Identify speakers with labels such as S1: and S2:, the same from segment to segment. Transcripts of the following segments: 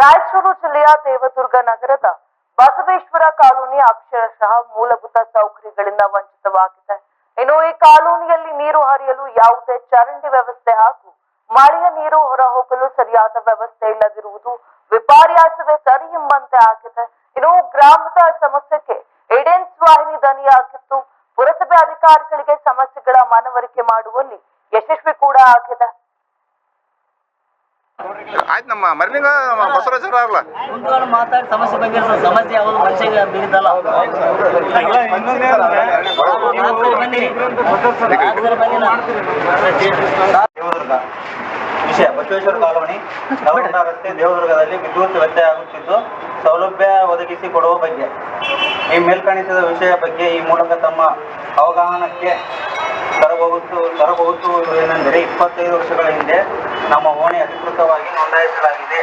S1: ರಾಯಚೂರು ಜಿಲ್ಲೆಯ ದೇವದುರ್ಗ ನಗರದ ಬಸವೇಶ್ವರ ಕಾಲೋನಿ ಅಕ್ಷರಶಃ ಮೂಲಭೂತ ಸೌಕರ್ಯಗಳಿಂದ ವಂಚಿತವಾಗಿದೆ. ಇನ್ನು ಈ ಕಾಲೋನಿಯಲ್ಲಿ ನೀರು ಹರಿಯಲು ಯಾವುದೇ ಚರಂಡಿ ವ್ಯವಸ್ಥೆ ಹಾಗೂ ಮಳೆಯ ನೀರು ಹೊರ ಹೋಗಲು ಸರಿಯಾದ ವ್ಯವಸ್ಥೆ ಇಲ್ಲದಿರುವುದು ವಿಪರ್ಯಾಸವೇ ಸರಿ ಎಂಬಂತೆ ಆಗಿದೆ. ಇನ್ನು ಗ್ರಾಮದ ಸಮಸ್ಯೆಗೆ ಏಡೆನ್ಸ್ ವಾಹಿನಿ ದನಿಯಾಗಿತ್ತು ಪುರಸಭೆ ಅಧಿಕಾರಿಗಳಿಗೆ ಸಮಸ್ಯೆಗಳ ಮನವರಿಕೆ ಮಾಡುವಲ್ಲಿ ಯಶಸ್ವಿ ಕೂಡ ಆಗಿದೆ.
S2: ಆಯ್ತು ನಮ್ಮ ಮರಲಿಂಗ ಬಸವರಾಜ್ ಅಲ್ಲ
S3: ಮುಂದುಗಡೆ ಮಾತಾಡಿ ಸಮಸ್ಯೆ ಬಗ್ಗೆ ಸಮಸ್ಯೆ ಯಾವುದು ಮನುಷ್ಯಗೆ ಬಿಗಿದಲ್ಲ
S4: ವಿಷಯ ಬಸವೇಶ್ವರ ಕಾಲೋನಿ ನವರತ್ನ ರಸ್ತೆ ದೇವದುರ್ಗದಲ್ಲಿ ವಿದ್ಯುತ್ ವ್ಯತ್ಯಯ ಆಗುತ್ತಿದ್ದು ಸೌಲಭ್ಯ ಒದಗಿಸಿ ಕೊಡುವ ಬಗ್ಗೆ. ಈ ಮೇಲ್ಕಾಣಿಸಿದ ವಿಷಯ ಬಗ್ಗೆ ಈ ಮೂಲಕ ತಮ್ಮ ಅವಗಾಹನಕ್ಕೆ ತರಬಹುದು ತರಬಹುದು ಏನೆಂದರೆ ಇಪ್ಪತ್ತೈದು ವರ್ಷಗಳ ಹಿಂದೆ ನಮ್ಮ ಓಣಿ ಅಧಿಕೃತವಾಗಿ ನೋಂದಾಯಿಸಲಾಗಿದೆ.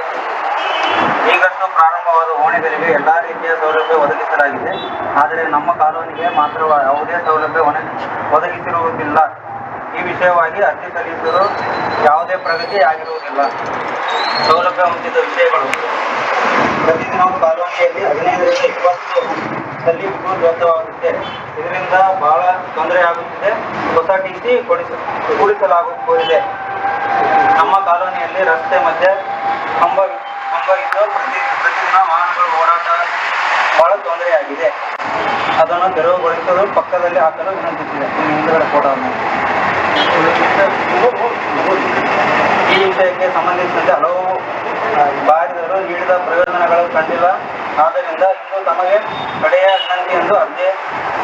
S4: ಈಗಷ್ಟು ಪ್ರಾರಂಭವಾದ ಓಣಿಗಳಿಗೆ ಎಲ್ಲ ರೀತಿಯ ಸೌಲಭ್ಯ ಒದಗಿಸಲಾಗಿದೆ. ಆದರೆ ನಮ್ಮ ಕಾಲೋನಿಗೆ ಮಾತ್ರ ಯಾವುದೇ ಸೌಲಭ್ಯ ಒದಗಿಸಿರುವುದಿಲ್ಲ. ಈ ವಿಷಯವಾಗಿ ಅರ್ಜಿ ಸಲ್ಲಿಸಲು ಯಾವುದೇ ಪ್ರಗತಿ ಆಗಿರುವುದಿಲ್ಲ. ಸೌಲಭ್ಯ ಹೊಂದಿದ ವಿಷಯಗಳು. ಪ್ರತಿದಿನ ಕಾಲೋನಿಯಲ್ಲಿ ಹದಿನೈದರಿಂದ ಇಪ್ಪತ್ತು ಸಲ್ಲಿ ವ್ಯರ್ಥವಾಗುತ್ತೆ ಇದರಿಂದ ಬಹಳ ತೊಂದರೆ ಆಗುತ್ತಿದೆ. ಹೊಸ ಟಿ ಸಿ ಕೊಡಿಸ, ಕೂಡಿಸಲಾಗುತ್ತಿದೆ. ನಮ್ಮ ಕಾಲೋನಿಯಲ್ಲಿ ರಸ್ತೆ ಮಧ್ಯೆ ಕಂಬ ಕಂಬ ಇದ್ದು ಪ್ರತಿ ಪ್ರತಿದಿನ ವಾಹನಗಳು ಓಡಾಟ ಬಹಳ ತೊಂದರೆಯಾಗಿದೆ. ಅದನ್ನು ತೆರವುಗೊಳಿಸಲು ಪಕ್ಕದಲ್ಲಿ ಹಾಕಲು ವಿನಂತಿಸಿದೆ. ಹಿಂದುಗಡೆ ಫೋಟೋವನ್ನು ಈ ವಿಷಯಕ್ಕೆ ಸಂಬಂಧಿಸಿದಂತೆ ಹಲವು ಬಾರಿದರು ನೀಡಿದ ಪ್ರಯೋಜನಗಳು ಕಂಡಿಲ್ಲ. ಇಂದು ತಮಗೆ ಕಡೆಯ ಎಂದು ಅದೇ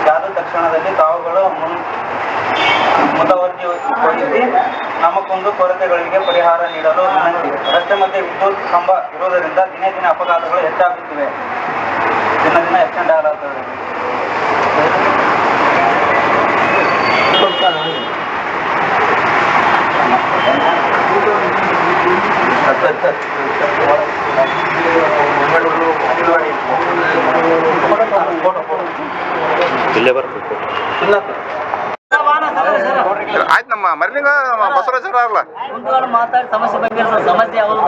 S4: ಜಾದು ತಕ್ಷಣದಲ್ಲಿ ತಾವುಗಳು ಮುನ್ ಮುತುವರ್ಜಿ ವಹಿಸಿ ನಮಗೊಂದು ಕೊರತೆಗಳಿಗೆ ಪರಿಹಾರ ನೀಡಲು ವಿನಂತಿ. ರಸ್ತೆ ಮಧ್ಯೆ ವಿದ್ಯುತ್ ಕಂಬ ಇರುವುದರಿಂದ ದಿನೇ ದಿನ ಅಪಘಾತಗಳು ಹೆಚ್ಚಾಗುತ್ತಿವೆ. ದಿನ ದಿನ ಎಕ್ಸ್ಟೆಂಡ್
S2: ಆಯ್ತು ನಮ್ಮ ಮರಲಿಂಗ ಬಸವರಾಜ್ ಅಲ್ಲ
S3: ಮುಂದುಗಡೆ ಮಾತಾಡಿ ಸಮಸ್ಯೆ ಬಗ್ಗೆ ಸಮಸ್ಯೆ ಯಾವುದು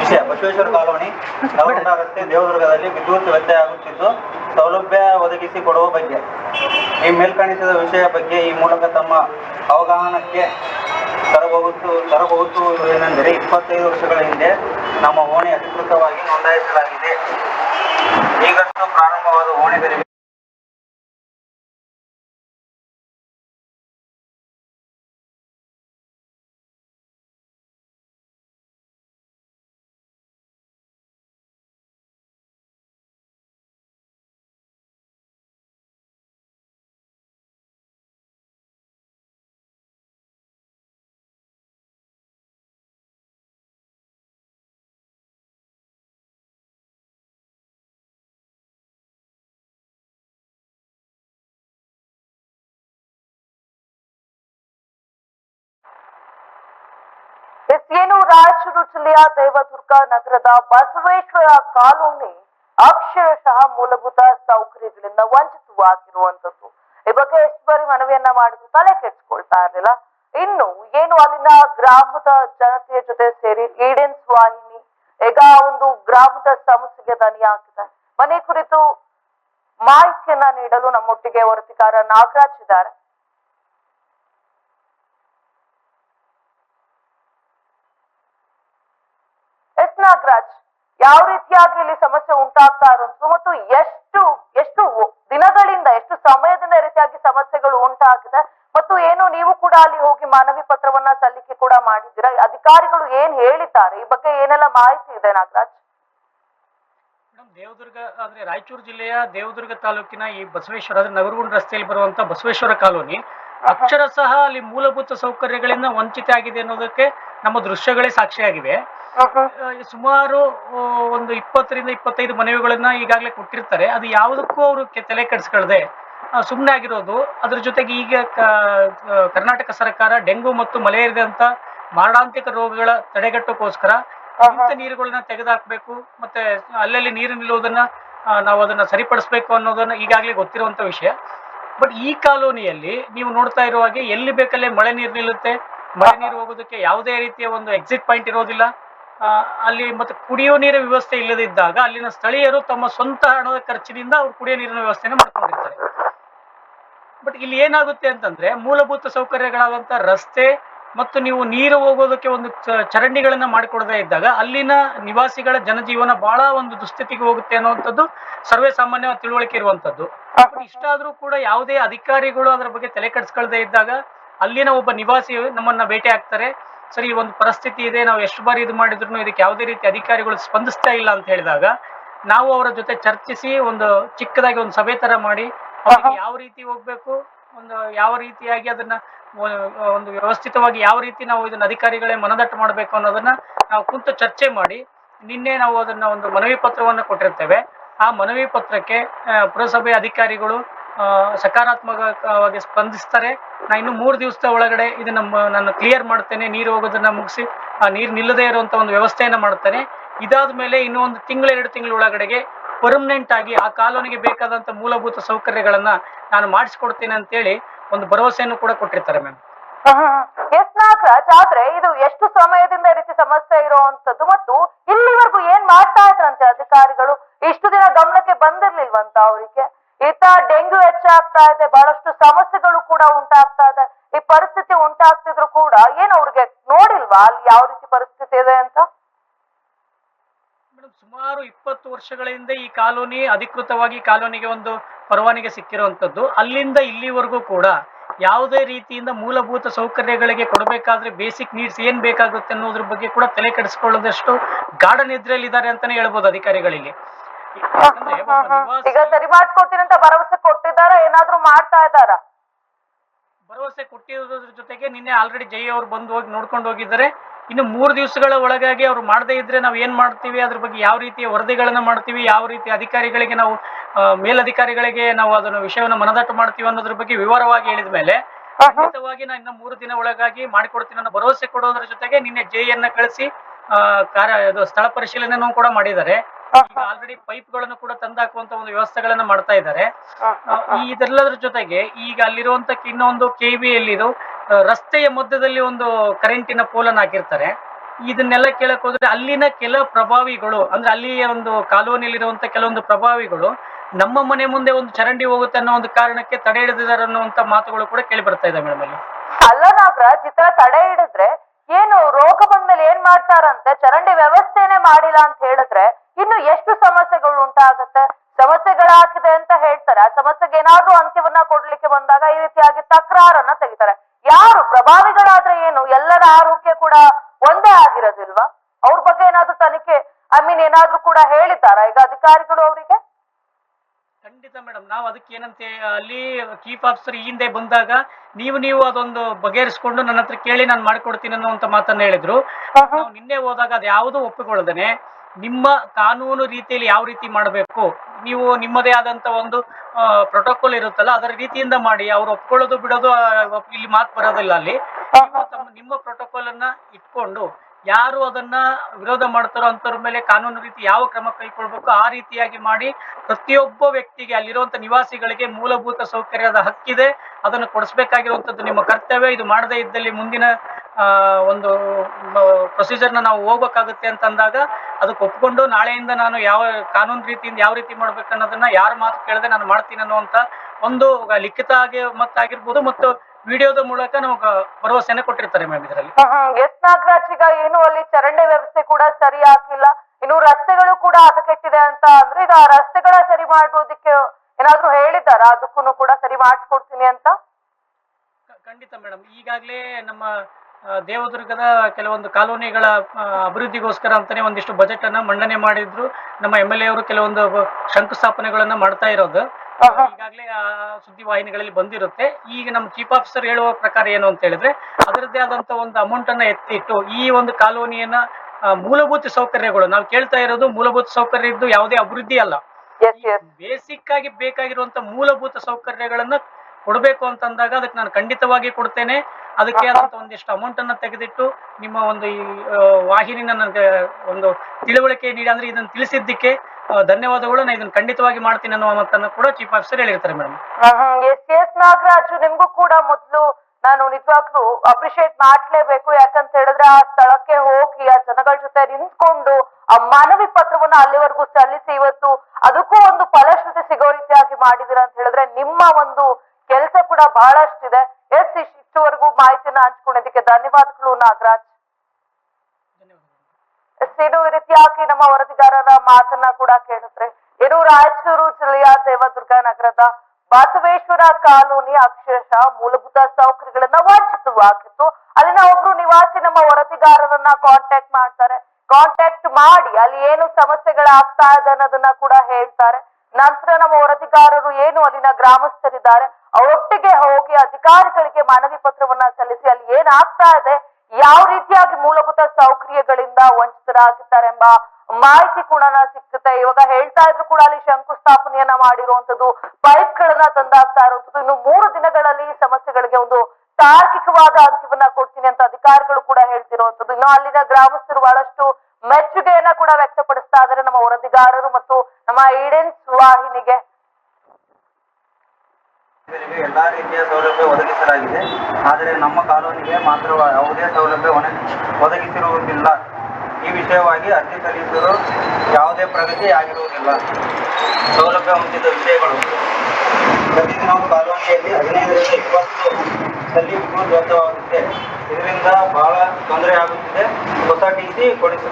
S4: ವಿಷಯ ಬಸವೇಶ್ವರ ಕಾಲೋನಿ ರಸ್ತೆ ದೇವದುರ್ಗದಲ್ಲಿ ವಿದ್ಯುತ್ ವ್ಯತ್ಯಯ ಆಗುತ್ತಿದ್ದು. ಸೌಲಭ್ಯ ಒದಗಿಸಿ ಕೊಡುವ ಬಗ್ಗೆ, ಈ ಮೇಲ್ಕಾಣಿಸಿದ ವಿಷಯ ಬಗ್ಗೆ ಈ ಮೂಲಕ ತಮ್ಮ ಅವಗಾಹನಕ್ಕೆ ತರಬಹುದು ತರಬಹುದು ಏನೆಂದರೆ ಇಪ್ಪತ್ತೈದು ವರ್ಷಗಳ ಹಿಂದೆ ನಮ್ಮ ಓಣಿ ಅಧಿಕೃತವಾಗಿ ನೋಂದಾಯಿಸಲಾಗಿದೆ. ಈಗಷ್ಟು ಪ್ರಾರಂಭವಾದ ಓಣಿಗಳಿಗೆ
S1: ಎಸ್ ಏನು ರಾಯಚೂರು ಜಿಲ್ಲೆಯ ದೇವದುರ್ಗ ನಗರದ ಬಸವೇಶ್ವರ ಕಾಲೋನಿ ಅಕ್ಷರಶಃ ಮೂಲಭೂತ ಸೌಕರ್ಯಗಳಿಂದ ವಂಚಿತವಾಗಿರುವಂತದ್ದು ಈ ಬಗ್ಗೆ ಎಷ್ಟು ಬಾರಿ ಮನವಿಯನ್ನ ಮಾಡಿದ್ರು, ತಲೆ ಕೆಡ್ಸ್ಕೊಳ್ತಾ ಇರಲಿಲ್ಲ. ಇನ್ನು ಏನು ಅಲ್ಲಿನ ಗ್ರಾಮದ ಜನತೆಯ ಜೊತೆ ಸೇರಿ ಈಡೆನ್ಸ್ ವಾಹಿನಿ ಈಗ ಒಂದು ಗ್ರಾಮದ ಸಮಸ್ಯೆಗೆ ದನಿಯಾಗಿದೆ ಮನೆ ಕುರಿತು ಮಾಹಿತಿಯನ್ನ ನೀಡಲು ನಮ್ಮೊಟ್ಟಿಗೆ ವರದಿಗಾರ ನಾಗರಾಜ್ ಇದ್ದಾರೆ. ಎಸ್ ನಾಗರಾಜ್ ಯಾವ ರೀತಿಯಾಗಿ ಇಲ್ಲಿ ಸಮಸ್ಯೆ ಉಂಟಾಗ್ತಾ ಇರುವಂತ ಮತ್ತು ಎಷ್ಟು ಎಷ್ಟು ದಿನಗಳಿಂದ ಎಷ್ಟು ಸಮಯದಿಂದ ರೀತಿಯಾಗಿ ಸಮಸ್ಯೆಗಳು ಉಂಟಾಗಿದೆ ಮತ್ತು ಏನು ನೀವು ಕೂಡ ಅಲ್ಲಿ ಹೋಗಿ ಮಾನವಿ ಪತ್ರವನ್ನ ಸಲ್ಲಿಕೆ ಕೂಡ ಮಾಡಿದ್ದೀರಾ? ಅಧಿಕಾರಿಗಳು ಏನ್ ಹೇಳಿದ್ದಾರೆ? ಈ ಬಗ್ಗೆ ಏನೆಲ್ಲ ಮಾಹಿತಿ ಇದೆ ನಾಗರಾಜ್?
S5: ದೇವದುರ್ಗ ಅಂದ್ರೆ ರಾಯಚೂರು ಜಿಲ್ಲೆಯ ದೇವದುರ್ಗ ತಾಲೂಕಿನ ಈ ಬಸವೇಶ್ವರ ಅಂದ್ರೆ ನಗರಗುಂಡ್ ರಸ್ತೆಯಲ್ಲಿ ಬರುವಂತ ಬಸವೇಶ್ವರ ಕಾಲೋನಿ ಅಕ್ಷರಶಃ ಅಲ್ಲಿ ಮೂಲಭೂತ ಸೌಕರ್ಯಗಳಿಂದ ವಂಚಿತ ಆಗಿದೆ ಅನ್ನೋದಕ್ಕೆ ನಮ್ಮ ದೃಶ್ಯಗಳೇ ಸಾಕ್ಷಿಯಾಗಿವೆ. ಸುಮಾರು ಒಂದು ಇಪ್ಪತ್ತರಿಂದ ಇಪ್ಪತ್ತೈದು ಮನವಿಗಳನ್ನ ಈಗಾಗಲೇ ಕೊಟ್ಟಿರ್ತಾರೆ. ಅದು ಯಾವುದಕ್ಕೂ ಅವರು ತಲೆ ಕೆಡಿಸ್ಕೊಳ್ಳದೆ ಸುಮ್ಮನೆ ಆಗಿರೋದು. ಅದ್ರ ಜೊತೆಗೆ ಈಗ ಕರ್ನಾಟಕ ಸರ್ಕಾರ ಡೆಂಗು ಮತ್ತು ಮಲೇರಿಯಾದಂತ ಮಾರಣಾಂತಿಕ ರೋಗಗಳ ತಡೆಗಟ್ಟಕ್ಕೋಸ್ಕರ ಮತ್ತೆ ನೀರುಗಳನ್ನ ತೆಗೆದುಹಾಕ್ಬೇಕು ಮತ್ತೆ ಅಲ್ಲಲ್ಲಿ ನೀರು ನಿಲ್ಲುವುದನ್ನ ನಾವು ಅದನ್ನ ಸರಿಪಡಿಸ್ಬೇಕು ಅನ್ನೋದನ್ನ ಈಗಾಗಲೇ ಗೊತ್ತಿರುವಂತ ವಿಷಯ. ಬಟ್ ಈ ಕಾಲೋನಿಯಲ್ಲಿ ನೀವು ನೋಡ್ತಾ ಇರುವ ಹಾಗೆ ಎಲ್ಲಿ ಬೇಕಲ್ಲೇ ಮಳೆ ನೀರು ನಿಲ್ಲುತ್ತೆ ಮಳೆ ನೀರು ಹೋಗೋದಕ್ಕೆ ಯಾವುದೇ ರೀತಿಯ ಒಂದು ಎಕ್ಸಿಟ್ ಪಾಯಿಂಟ್ ಇರೋದಿಲ್ಲ. ಅಲ್ಲಿ ಮತ್ತೆ ಕುಡಿಯೋ ನೀರಿನ ವ್ಯವಸ್ಥೆ ಇಲ್ಲದಿದ್ದಾಗ ಅಲ್ಲಿನ ಸ್ಥಳೀಯರು ತಮ್ಮ ಸ್ವಂತ ಹಣದ ಖರ್ಚಿನಿಂದ ಅವ್ರು ಕುಡಿಯೋ ನೀರಿನ ವ್ಯವಸ್ಥೆನ ಮಾಡ್ಕೊಂಡಿರ್ತಾರೆ. ಬಟ್ ಇಲ್ಲಿ ಏನಾಗುತ್ತೆ ಅಂತಂದ್ರೆ ಮೂಲಭೂತ ಸೌಕರ್ಯಗಳಾದಂತ ರಸ್ತೆ ಮತ್ತು ನೀವು ನೀರು ಹೋಗೋದಕ್ಕೆ ಒಂದು ಚರಂಡಿಗಳನ್ನ ಮಾಡಿಕೊಡದೇ ಇದ್ದಾಗ ಅಲ್ಲಿನ ನಿವಾಸಿಗಳ ಜನಜೀವನ ಬಹಳ ಒಂದು ದುಸ್ಥಿತಿಗೆ ಹೋಗುತ್ತೆ ಅನ್ನುವಂಥದ್ದು ಸರ್ವೇ ಸಾಮಾನ್ಯ ತಿಳುವಳಿಕೆ ಇರುವಂತದ್ದು ಇಷ್ಟಾದ್ರೂ ಕೂಡ ಯಾವುದೇ ಅಧಿಕಾರಿಗಳು ಅದರ ಬಗ್ಗೆ ತಲೆ ಕೆಡಿಸ್ಕೊಳ್ದೇ ಇದ್ದಾಗ ಅಲ್ಲಿನ ಒಬ್ಬ ನಿವಾಸಿ ನಮ್ಮನ್ನ ಭೇಟಿ ಆಗ್ತಾರೆ. ಸರಿ ಈ ಒಂದು ಪರಿಸ್ಥಿತಿ ಇದೆ ನಾವು ಎಷ್ಟು ಬಾರಿ ಇದು ಮಾಡಿದ್ರು ಇದಕ್ಕೆ ಯಾವುದೇ ರೀತಿ ಅಧಿಕಾರಿಗಳು ಸ್ಪಂದಿಸ್ತಾ ಇಲ್ಲ ಅಂತ ಹೇಳಿದಾಗ ನಾವು ಅವರ ಜೊತೆ ಚರ್ಚಿಸಿ ಒಂದು ಚಿಕ್ಕದಾಗಿ ಒಂದು ಸಭೆ ತರ ಮಾಡಿ ಯಾವ ರೀತಿ ಹೋಗ್ಬೇಕು ಒಂದು ಯಾವ ರೀತಿಯಾಗಿ ಅದನ್ನ ಒಂದು ವ್ಯವಸ್ಥಿತವಾಗಿ ಯಾವ ರೀತಿ ನಾವು ಇದನ್ನ ಅಧಿಕಾರಿಗಳೇ ಮನದಟ್ಟು ಮಾಡಬೇಕು ಅನ್ನೋದನ್ನ ನಾವು ಕುಂತು ಚರ್ಚೆ ಮಾಡಿ ನಿನ್ನೆ ನಾವು ಅದನ್ನ ಒಂದು ಮನವಿ ಪತ್ರವನ್ನು ಕೊಟ್ಟಿರ್ತೇವೆ. ಆ ಮನವಿ ಪತ್ರಕ್ಕೆ ಪುರಸಭೆ ಅಧಿಕಾರಿಗಳು ಸಕಾರಾತ್ಮಕವಾಗಿ ಸ್ಪಂದಿಸ್ತಾರೆ. ನಾ ಇನ್ನು ಮೂರು ದಿವಸದ ಒಳಗಡೆ ಇದನ್ನ ನಾನು ಕ್ಲಿಯರ್ ಮಾಡ್ತೇನೆ. ನೀರು ಹೋಗೋದನ್ನ ಮುಗಿಸಿ, ಆ, ನೀರು ನಿಲ್ಲದೇ ಇರುವಂತ ಒಂದು ವ್ಯವಸ್ಥೆಯನ್ನ ಮಾಡ್ತೇನೆ. ಇದಾದ ಮೇಲೆ ಇನ್ನೂ ಒಂದು ತಿಂಗಳು, ಎರಡು ತಿಂಗಳ ಒಳಗಡೆಗೆ ಪರ್ಮನೆಂಟ್ ಆಗಿ ಆ ಕಾಲೋನಿಗೆ ಬೇಕಾದಂತ ಮೂಲಭೂತ ಸೌಕರ್ಯಗಳನ್ನ ನಾನು ಮಾಡಿಸ್ಕೊಡ್ತೇನೆ ಅಂತೇಳಿ ಒಂದು ಭರವಸೆಯನ್ನು ಕೂಡ ಕೊಟ್ಟಿರ್ತಾರೆ ಮ್ಯಾಮ್
S1: ಆದ್ರೆ ಇದು ಎಷ್ಟು ಸಮಯದಿಂದ ಈ ರೀತಿ ಸಮಸ್ಯೆ ಇರುವಂತದ್ದು ಮತ್ತು ಇಲ್ಲಿವರೆಗೂ ಏನ್ ಮಾಡ್ತಾ ಇದ್ರಂತೆ ಅಧಿಕಾರಿಗಳು? ಇಷ್ಟು ದಿನ ಗಮನಕ್ಕೆ ಬಂದಿರ್ಲಿಲ್ವಂತ ಅವರಿಗೆ? ಈತ ಡೆಂಗ್ಯೂ ಹೆಚ್ಚಾಗ್ತಾ ಇದೆ, ಬಹಳಷ್ಟು ಸಮಸ್ಯೆಗಳು ಕೂಡ ಉಂಟಾಗ್ತಾ ಇದೆ. ಈ ಪರಿಸ್ಥಿತಿ ಉಂಟಾಗ್ತಿದ್ರು ಕೂಡ ಏನು ಅವ್ರಿಗೆ ನೋಡಿಲ್ವಾ ಅಲ್ಲಿ ಯಾವ ರೀತಿ ಪರಿಸ್ಥಿತಿ ಇದೆ ಅಂತ?
S5: ಸುಮಾರು ಇಪ್ಪತ್ತು ವರ್ಷಗಳ ಹಿಂದೆ ಈ ಕಾಲೋನಿ ಅಧಿಕೃತವಾಗಿ ಕಾಲೋನಿಗೆ ಒಂದು ಪರವಾನಿಗೆ ಸಿಕ್ಕಿರುವಂತದ್ದು ಅಲ್ಲಿಂದ ಇಲ್ಲಿವರೆಗೂ ಕೂಡ ಯಾವುದೇ ರೀತಿಯಿಂದ ಮೂಲಭೂತ ಸೌಕರ್ಯಗಳಿಗೆ ಕೊಡಬೇಕಾದ್ರೆ ಬೇಸಿಕ್ ನೀಡ್ಸ್ ಏನ್ ಬೇಕಾಗುತ್ತೆ ಅನ್ನೋದ್ರ ಬಗ್ಗೆ ಕೂಡ ತಲೆ ಕೆಡಿಸ್ಕೊಳ್ಳೋದಷ್ಟು ಗಾಢ ನಿದ್ರೆಯಲ್ಲಿ ಇದ್ದಾರೆ ಅಂತಾನೆ ಹೇಳ್ಬೋದು ಅಧಿಕಾರಿಗಳಿಗೆ ಯಾಕಂದ್ರೆ ಒಬ್ಬ ನಿವಾಸಿ-
S1: ಈಗ ಸರಿ ಮಾಡ್ಕೊಡ್ತೀನಿ ಅಂತ ಭರವಸೆ ಕೊಟ್ಟಿದಾರ ಏನಾದ್ರೂ ಮಾಡ್ತಾ ಇದ್ದಾರಾ?
S5: ಭರವಸೆ ಕೊಟ್ಟಿರೋದ್ರ ಜೊತೆಗೆ ನಿನ್ನೆ ಆಲ್ರೆಡಿ ಜೈ ಅವ್ರು ಬಂದು ಹೋಗಿ ನೋಡ್ಕೊಂಡು ಹೋಗಿದ್ದಾರೆ. ಇನ್ನು ಮೂರು ದಿವಸಗಳ ಒಳಗಾಗಿ ಅವ್ರು ಮಾಡದೇ ಇದ್ರೆ ನಾವು ಏನ್ ಮಾಡ್ತೀವಿ? ಅದ್ರ ಬಗ್ಗೆ ಯಾವ ರೀತಿಯ ವರದಿಗಳನ್ನ ಮಾಡ್ತೀವಿ? ಯಾವ ರೀತಿ ಅಧಿಕಾರಿಗಳಿಗೆ ನಾವು ಆ, ಮೇಲಧಿಕಾರಿಗಳಿಗೆ ನಾವು ಅದನ್ನ ವಿಷಯವನ್ನು ಮನದಟ್ಟು ಮಾಡ್ತೀವಿ ಅನ್ನೋದ್ರ ಬಗ್ಗೆ ವಿವರವಾಗಿ ಹೇಳಿದ ಮೇಲೆ ಖಂಡಿತವಾಗಿ ನಾನು ಇನ್ನು ಮೂರು ದಿನ ಒಳಗಾಗಿ ಮಾಡಿಕೊಡ್ತೀನಿ ಅನ್ನೋ ಭರವಸೆ ಕೊಡೋದ್ರ ಜೊತೆಗೆ ನಿನ್ನೆ ಜೈಯನ್ನ ಕಳಿಸಿ ಆ, ಕಾರ್ಯ ಇದು ಸ್ಥಳ ಪರಿಶೀಲನೆನೂ ಕೂಡ ಮಾಡಿದ್ದಾರೆ. ಈಗ ಪೈಪ್ಗಳನ್ನು ಕೂಡ ತಂದಾಕುವಂತ ಒಂದು ವ್ಯವಸ್ಥೆಗಳನ್ನ ಮಾಡ್ತಾ ಇದ್ದಾರೆ. ಈ ಇದೆಲ್ಲದರ ಜೊತೆಗೆ ಈಗ ಅಲ್ಲಿರುವಂತ ಇನ್ನೊಂದು ಕೆವಿ ಇದು ರಸ್ತೆಯ ಮಧ್ಯದಲ್ಲಿ ಒಂದು ಕರೆಂಟಿನ ಪೋಲನ್ನು ಹಾಕಿರ್ತಾರೆ. ಇದನ್ನೆಲ್ಲ ಕೇಳಕ್ ಹೋದ್ರೆ ಅಲ್ಲಿನ ಕೆಲ ಪ್ರಭಾವಿಗಳು ಅಂದ್ರೆ ಅಲ್ಲಿಯ ಒಂದು ಕಾಲೋನಿಯಲ್ಲಿರುವಂತ ಕೆಲವೊಂದು ಪ್ರಭಾವಿಗಳು ನಮ್ಮ ಮನೆ ಮುಂದೆ ಒಂದು ಚರಂಡಿ ಹೋಗುತ್ತೆ ಅನ್ನೋ ಒಂದು ಕಾರಣಕ್ಕೆ ತಡೆ ಹಿಡಿದಿದ್ದಾರೆ ಅನ್ನುವಂತ ಮಾತುಗಳು ಕೂಡ ಕೇಳಿ ಬರ್ತಾ ಇದೆ ಮೇಡಮ್ ಅಲ್ಲಿ.
S1: ಅಲ್ಲ ನಾಗರಾಜ್ ಈ ತರ ತಡೆ ಹಿಡಿದ್ರೆ ಏನು ರೋಗ ಬಂದ್ಮೇಲೆ ಏನ್ ಮಾಡ್ತಾರಂತೆ? ಚರಂಡಿ ವ್ಯವಸ್ಥೆನೆ ಮಾಡಿಲ್ಲ ಅಂತ ಹೇಳಿದ್ರೆ ಇನ್ನು ಎಷ್ಟು ಸಮಸ್ಯೆಗಳು ಉಂಟಾಗುತ್ತೆ? ಸಮಸ್ಯೆಗಳಾಗಿದೆ ಅಂತ ಹೇಳ್ತಾರೆ. ಆ ಸಮಸ್ಯೆಗೆ ಏನಾದ್ರೂ ಅಂತ್ಯವನ್ನ ಕೊಡ್ಲಿಕ್ಕೆ ಬಂದಾಗ ಈ ರೀತಿಯಾಗಿ ತಕರಾರನ್ನ ತೆಗಿತಾರೆ. ಯಾರು ಪ್ರಭಾವಿಗಳಾದ್ರೆ ಏನು? ಎಲ್ಲರ ಆರೋಗ್ಯ ಕೂಡ ಒಂದೇ ಆಗಿರೋದಿಲ್ವಾ? ಅವ್ರ ಬಗ್ಗೆ ಏನಾದ್ರೂ ತನಿಖೆ ಐ ಮೀನ್ ಏನಾದ್ರೂ ಕೂಡ ಹೇಳಿದ್ದಾರಾ? ಈಗ ಅಧಿಕಾರಿಗಳು ಅವರಿಗೆ
S5: ಮೇಡಮ್ ನಾವು ಅದಕ್ಕೆ ಏನಂತೆ ಅಲ್ಲಿ ಚೀಫ್ ಆಫೀಸರ್ ಈ ಹಿಂದೆ ಬಂದಾಗ ನೀವು ನೀವು ಅದೊಂದು ಬಗೆಹರಿಸಿಕೊಂಡು ನನ್ನ ಹತ್ರ ಕೇಳಿ ನಾನು ಮಾಡ್ಕೊಡ್ತೀನಿ ಅನ್ನುವಂತ ಮಾತನ್ನ ಹೇಳಿದ್ರು. ನಾವು ನಿನ್ನೆ ಹೋದಾಗ ಅದು ಯಾವುದು ಒಪ್ಪಿಕೊಳ್ಳದೇನೆ. ನಿಮ್ಮ ಕಾನೂನು ರೀತಿಯಲ್ಲಿ ಯಾವ ರೀತಿ ಮಾಡಬೇಕು? ನೀವು ನಿಮ್ಮದೇ ಆದಂತ ಒಂದು ಪ್ರೋಟೋಕಾಲ್ ಇರುತ್ತಲ್ಲ ಅದರ ರೀತಿಯಿಂದ ಮಾಡಿ. ಅವ್ರು ಒಪ್ಕೊಳ್ಳೋದು ಬಿಡೋದು ಇಲ್ಲಿ ಮಾತು ಬರೋದಿಲ್ಲ ಅಲ್ಲಿ. ನಿಮ್ಮ ಪ್ರೋಟೋಕಾಲ್ ಅನ್ನ ಇಟ್ಕೊಂಡು ಯಾರು ಅದನ್ನ ವಿರೋಧ ಮಾಡ್ತಾರೋ ಅಂತವ್ರ ಮೇಲೆ ಕಾನೂನು ರೀತಿ ಯಾವ ಕ್ರಮ ಕೈಗೊಳ್ಬೇಕು ಆ ರೀತಿಯಾಗಿ ಮಾಡಿ ಪ್ರತಿಯೊಬ್ಬ ವ್ಯಕ್ತಿಗೆ ಅಲ್ಲಿರುವಂತ ನಿವಾಸಿಗಳಿಗೆ ಮೂಲಭೂತ ಸೌಕರ್ಯದ ಹಕ್ಕಿದೆ. ಅದನ್ನು ಕೊಡಿಸ್ಬೇಕಾಗಿರುವಂತದ್ದು ನಿಮ್ಮ ಕರ್ತವ್ಯ. ಇದು ಮಾಡದೇ ಇದ್ದಲ್ಲಿ ಮುಂದಿನ ಒಂದು ಪ್ರೊಸೀಜರ್ನ ನಾವು ಹೋಗ್ಬೇಕಾಗುತ್ತೆ ಅಂತ ಅಂದಾಗ ಅದಕ್ಕೆ ಒಪ್ಕೊಂಡು ನಾಳೆಯಿಂದ ನಾನು ಯಾವ ಕಾನೂನು ರೀತಿಯಿಂದ ಯಾವ ರೀತಿ ಮಾಡ್ಬೇಕು ಅನ್ನೋದನ್ನ ಯಾರ ಮಾತು ಕೇಳದೆ ನಾನು ಮಾಡ್ತೀನಿ ಅನ್ನುವಂತ ಒಂದು ಲಿಖಿತ ಆಗಿ ಮತ್ತಾಗಿರ್ಬೋದು ಮತ್ತು ವಿಡಿಯೋದ ಮೂಲಕ ನಮಗೆ ಭರವಸೆನ ಕೊಟ್ಟಿರ್ತಾರೆ ಮ್ಯಾಮ್ ಇದರಲ್ಲಿ.
S1: ಎಸ್ ನಾಗರಾಜ್ ಈಗ ಏನು ಅಲ್ಲಿ ಚರಂಡಿ ವ್ಯವಸ್ಥೆ ಕೂಡ ಸರಿ ಆಗಿಲ್ಲ ಇನ್ನು ರಸ್ತೆಗಳು ಕೂಡ ಹದಗೆಟ್ಟಿದೆ ಅಂತ ಅಂದ್ರೆ ಈಗ ಆ ರಸ್ತೆಗಳ ಸರಿ ಮಾಡೋದಕ್ಕೆ ಏನಾದ್ರೂ ಹೇಳಿದಾರ ಅದಕ್ಕೂ ಕೂಡ ಸರಿ ಮಾಡಿಸ್ಕೊಡ್ತೀನಿ ಅಂತ.
S5: ಖಂಡಿತ ಮೇಡಮ್ ಈಗಾಗಲೇ ನಮ್ಮ ದೇವದುರ್ಗದ ಕೆಲವೊಂದು ಕಾಲೋನಿಗಳ ಅಭಿವೃದ್ಧಿಗೋಸ್ಕರ ಅಂತಾನೆ ಒಂದಿಷ್ಟು ಬಜೆಟ್ ಅನ್ನ ಮಂಡನೆ ಮಾಡಿದ್ರು. ನಮ್ಮ ಎಂ ಎಲ್ ಎ ಅವರು ಕೆಲವೊಂದು ಶಂಕುಸ್ಥಾಪನೆಗಳನ್ನ ಮಾಡ್ತಾ ಇರೋದು. ಈಗಾಗಲೇ ಆ ಸುದ್ದಿ ವಾಹಿನಿಗಳಲ್ಲಿ ಬಂದಿರುತ್ತೆ. ಈಗ ನಮ್ಮ ಚೀಫ್ ಆಫೀಸರ್ ಹೇಳುವ ಪ್ರಕಾರ ಏನು ಅಂತ ಹೇಳಿದ್ರೆ ಅದರದ್ದೇ ಆದಂತ ಒಂದು ಅಮೌಂಟ್ ಅನ್ನ ಎತ್ತಿಟ್ಟು ಈ ಒಂದು ಕಾಲೋನಿಯನ್ನ ಮೂಲಭೂತ ಸೌಕರ್ಯಗಳು ನಾವು ಕೇಳ್ತಾ ಇರೋದು ಮೂಲಭೂತ ಸೌಕರ್ಯ ಇದ್ದು ಯಾವುದೇ ಅಭಿವೃದ್ಧಿ ಅಲ್ಲ. ಬೇಸಿಕ್ ಆಗಿ ಬೇಕಾಗಿರುವಂತ ಮೂಲಭೂತ ಸೌಕರ್ಯಗಳನ್ನ ಕೊಡಬೇಕು ಅಂತಂದಾಗ ಅದಕ್ಕೆ ನಾನು ಖಂಡಿತವಾಗಿ ಕೊಡ್ತೇನೆ. ಅದಕ್ಕೆ ಆದಂತ ಒಂದಿಷ್ಟು ಅಮೌಂಟ್ ಅನ್ನ ತೆಗೆದಿಟ್ಟು ನಿಮ್ಮ ಒಂದು ಈ ವಾಹಿನಿ ವಾಹಿನಿನ ನನಗೆ ಒಂದು ತಿಳುವಳಿಕೆ ನೀಡಿ, ಅಂದ್ರೆ ಇದನ್ನ ತಿಳಿಸಿದ್ದಕ್ಕೆ ಧನ್ಯವಾದಗಳು. ನಾನು ಇದನ್ನ ಖಂಡಿತವಾಗಿ ಮಾಡ್ತೀನಿ ಅನ್ನೋ ಮಾತನ್ನ ಕೂಡ ಚೀಫ್ ಆಫೀಸರ್ ಹೇಳಿರ್ತಾರೆ ಮೇಡಮ್
S1: ಎಸ್ ಎಸ್ ನಾಗರಾಜು, ನಿಮ್ಗೂ ಕೂಡ ಮೊದಲು ನಾನು ನಿಜವಾಗ್ಲೂ ಅಪ್ರಿಶಿಯೇಟ್ ಮಾಡ್ಲೇಬೇಕು. ಯಾಕಂತ ಹೇಳಿದ್ರೆ ಆ ಸ್ಥಳಕ್ಕೆ ಹೋಗಿ, ಆ ಜನಗಳ ಜೊತೆ ನಿಂತ್ಕೊಂಡು ಆ ಮನವಿ ಪತ್ರವನ್ನ ಅಲ್ಲಿವರೆಗೂ ಸಲ್ಲಿಸಿ ಇವತ್ತು ಅದಕ್ಕೂ ಒಂದು ಫಲಶ್ರುತಿ ಸಿಗೋ ರೀತಿಯಾಗಿ ಮಾಡಿದಿರ ಅಂತ ಹೇಳಿದ್ರೆ ನಿಮ್ಮ ಒಂದು ಕೆಲಸ ಕೂಡ ಬಹಳಷ್ಟಿದೆ. ಎಸ್ ಇಷ್ಟುವರೆಗೂ ಮಾಹಿತಿಯನ್ನ ಹಂಚಿಕೊಂಡಿದ್ದಕ್ಕೆ ಧನ್ಯವಾದಗಳು ನಾಗರಾಜ್. ಇದು ಈ ರೀತಿಯಾಗಿ ನಮ್ಮ ವರದಿಗಾರರ ಮಾತನ್ನ ಕೂಡ ಕೇಳಿದ್ರೆ ಇದು ರಾಯಚೂರು ಜಿಲ್ಲೆಯ ದೇವದುರ್ಗ ನಗರದ ಬಸವೇಶ್ವರ ಕಾಲೋನಿ ಅಕ್ಷರಶಃ ಮೂಲಭೂತ ಸೌಕರ್ಯಗಳನ್ನ ವಂಚಿತವಾಗಿತ್ತು. ಅಲ್ಲಿನ ಒಬ್ರು ನಿವಾಸಿ ನಮ್ಮ ವರದಿಗಾರರನ್ನ ಕಾಂಟ್ಯಾಕ್ಟ್ ಮಾಡ್ತಾರೆ. ಕಾಂಟ್ಯಾಕ್ಟ್ ಮಾಡಿ ಅಲ್ಲಿ ಏನು ಸಮಸ್ಯೆಗಳಾಗ್ತಾ ಇದೆ ಅನ್ನೋದನ್ನ ಕೂಡ ಹೇಳ್ತಾರೆ. ನಂತರ ನಮ್ಮ ವರದಿಗಾರರು ಏನು ಅಲ್ಲಿನ ಗ್ರಾಮಸ್ಥರಿದ್ದಾರೆ, ಅವರೊಟ್ಟಿಗೆ ಹೋಗಿ ಅಧಿಕಾರಿಗಳಿಗೆ ಮನವಿ ಪತ್ರವನ್ನ ಸಲ್ಲಿಸಿ ಅಲ್ಲಿ ಏನಾಗ್ತಾ ಇದೆ, ಯಾವ ರೀತಿಯಾಗಿ ಮೂಲಭೂತ ಸೌಕರ್ಯಗಳಿಂದ ವಂಚಿತರಾಗಿದ್ದಾರೆ ಎಂಬ ಮಾಹಿತಿ ಕೂಡ ಸಿಕ್ಕುತ್ತೆ ಇವಾಗ ಹೇಳ್ತಾ ಇದ್ರು ಕೂಡ ಅಲ್ಲಿ ಶಂಕುಸ್ಥಾಪನೆಯನ್ನ ಮಾಡಿರುವಂತದ್ದು, ಪೈಪ್ ಗಳನ್ನ ತಂದಾಗ್ತಾ ಇರುವಂತದ್ದು. ಇನ್ನು ಮೂರು ದಿನಗಳಲ್ಲಿ ಸಮಸ್ಯೆಗಳಿಗೆ ಒಂದು ತಾರ್ಕಿಕವಾದ ಅಂತ್ಯವನ್ನ ಕೊಡ್ತೀನಿ ಅಂತ ಅಧಿಕಾರಿಗಳು ಕೂಡ ಹೇಳ್ತಿರುವಂತದ್ದು. ಇನ್ನು ಅಲ್ಲಿನ ಗ್ರಾಮಸ್ಥರು ಬಹಳಷ್ಟು ಮೆಚ್ಚುಗೆಯನ್ನ ಕೂಡ ವ್ಯಕ್ತಪಡಿಸ್ತಾ ಇದ್ದಾರೆ ನಮ್ಮ ವರದಿಗಾರರು ಮತ್ತು ನಮ್ಮ ಏಡೆನ್ಸ್ ವಾಹಿನಿಗೆ.
S4: ಎಲ್ಲಾ ರೀತಿಯ ಸೌಲಭ್ಯ ಒದಗಿಸಲಾಗಿದೆ. ಆದರೆ ನಮ್ಮ ಕಾಲೋನಿಗೆ ಮಾತ್ರ ಯಾವುದೇ ಸೌಲಭ್ಯ ಒದಗಿಸಿರುವುದಿಲ್ಲ. ಈ ವಿಷಯವಾಗಿ ಅರ್ಜಿ ಸಲ್ಲಿಸಿದರೂ ಯಾವುದೇ ಪ್ರಗತಿ ಆಗಿರುವುದಿಲ್ಲ ಸೌಲಭ್ಯ ಹೊಂದಿದ ವಿಷಯಗಳು. ಪ್ರತಿದಿನ ಕಾಲೋನಿಯಲ್ಲಿ ಹದಿನೈದರಿಂದ ಇಪ್ಪತ್ತು ಸಲ್ಲಿ ವ್ಯರ್ಥವಾಗುತ್ತೆ ಇದರಿಂದ ಬಹಳ ತೊಂದರೆ ಆಗುತ್ತಿದೆ. ಹೊಸ ಟಿ ಸಿ ಕೊಡಿಸ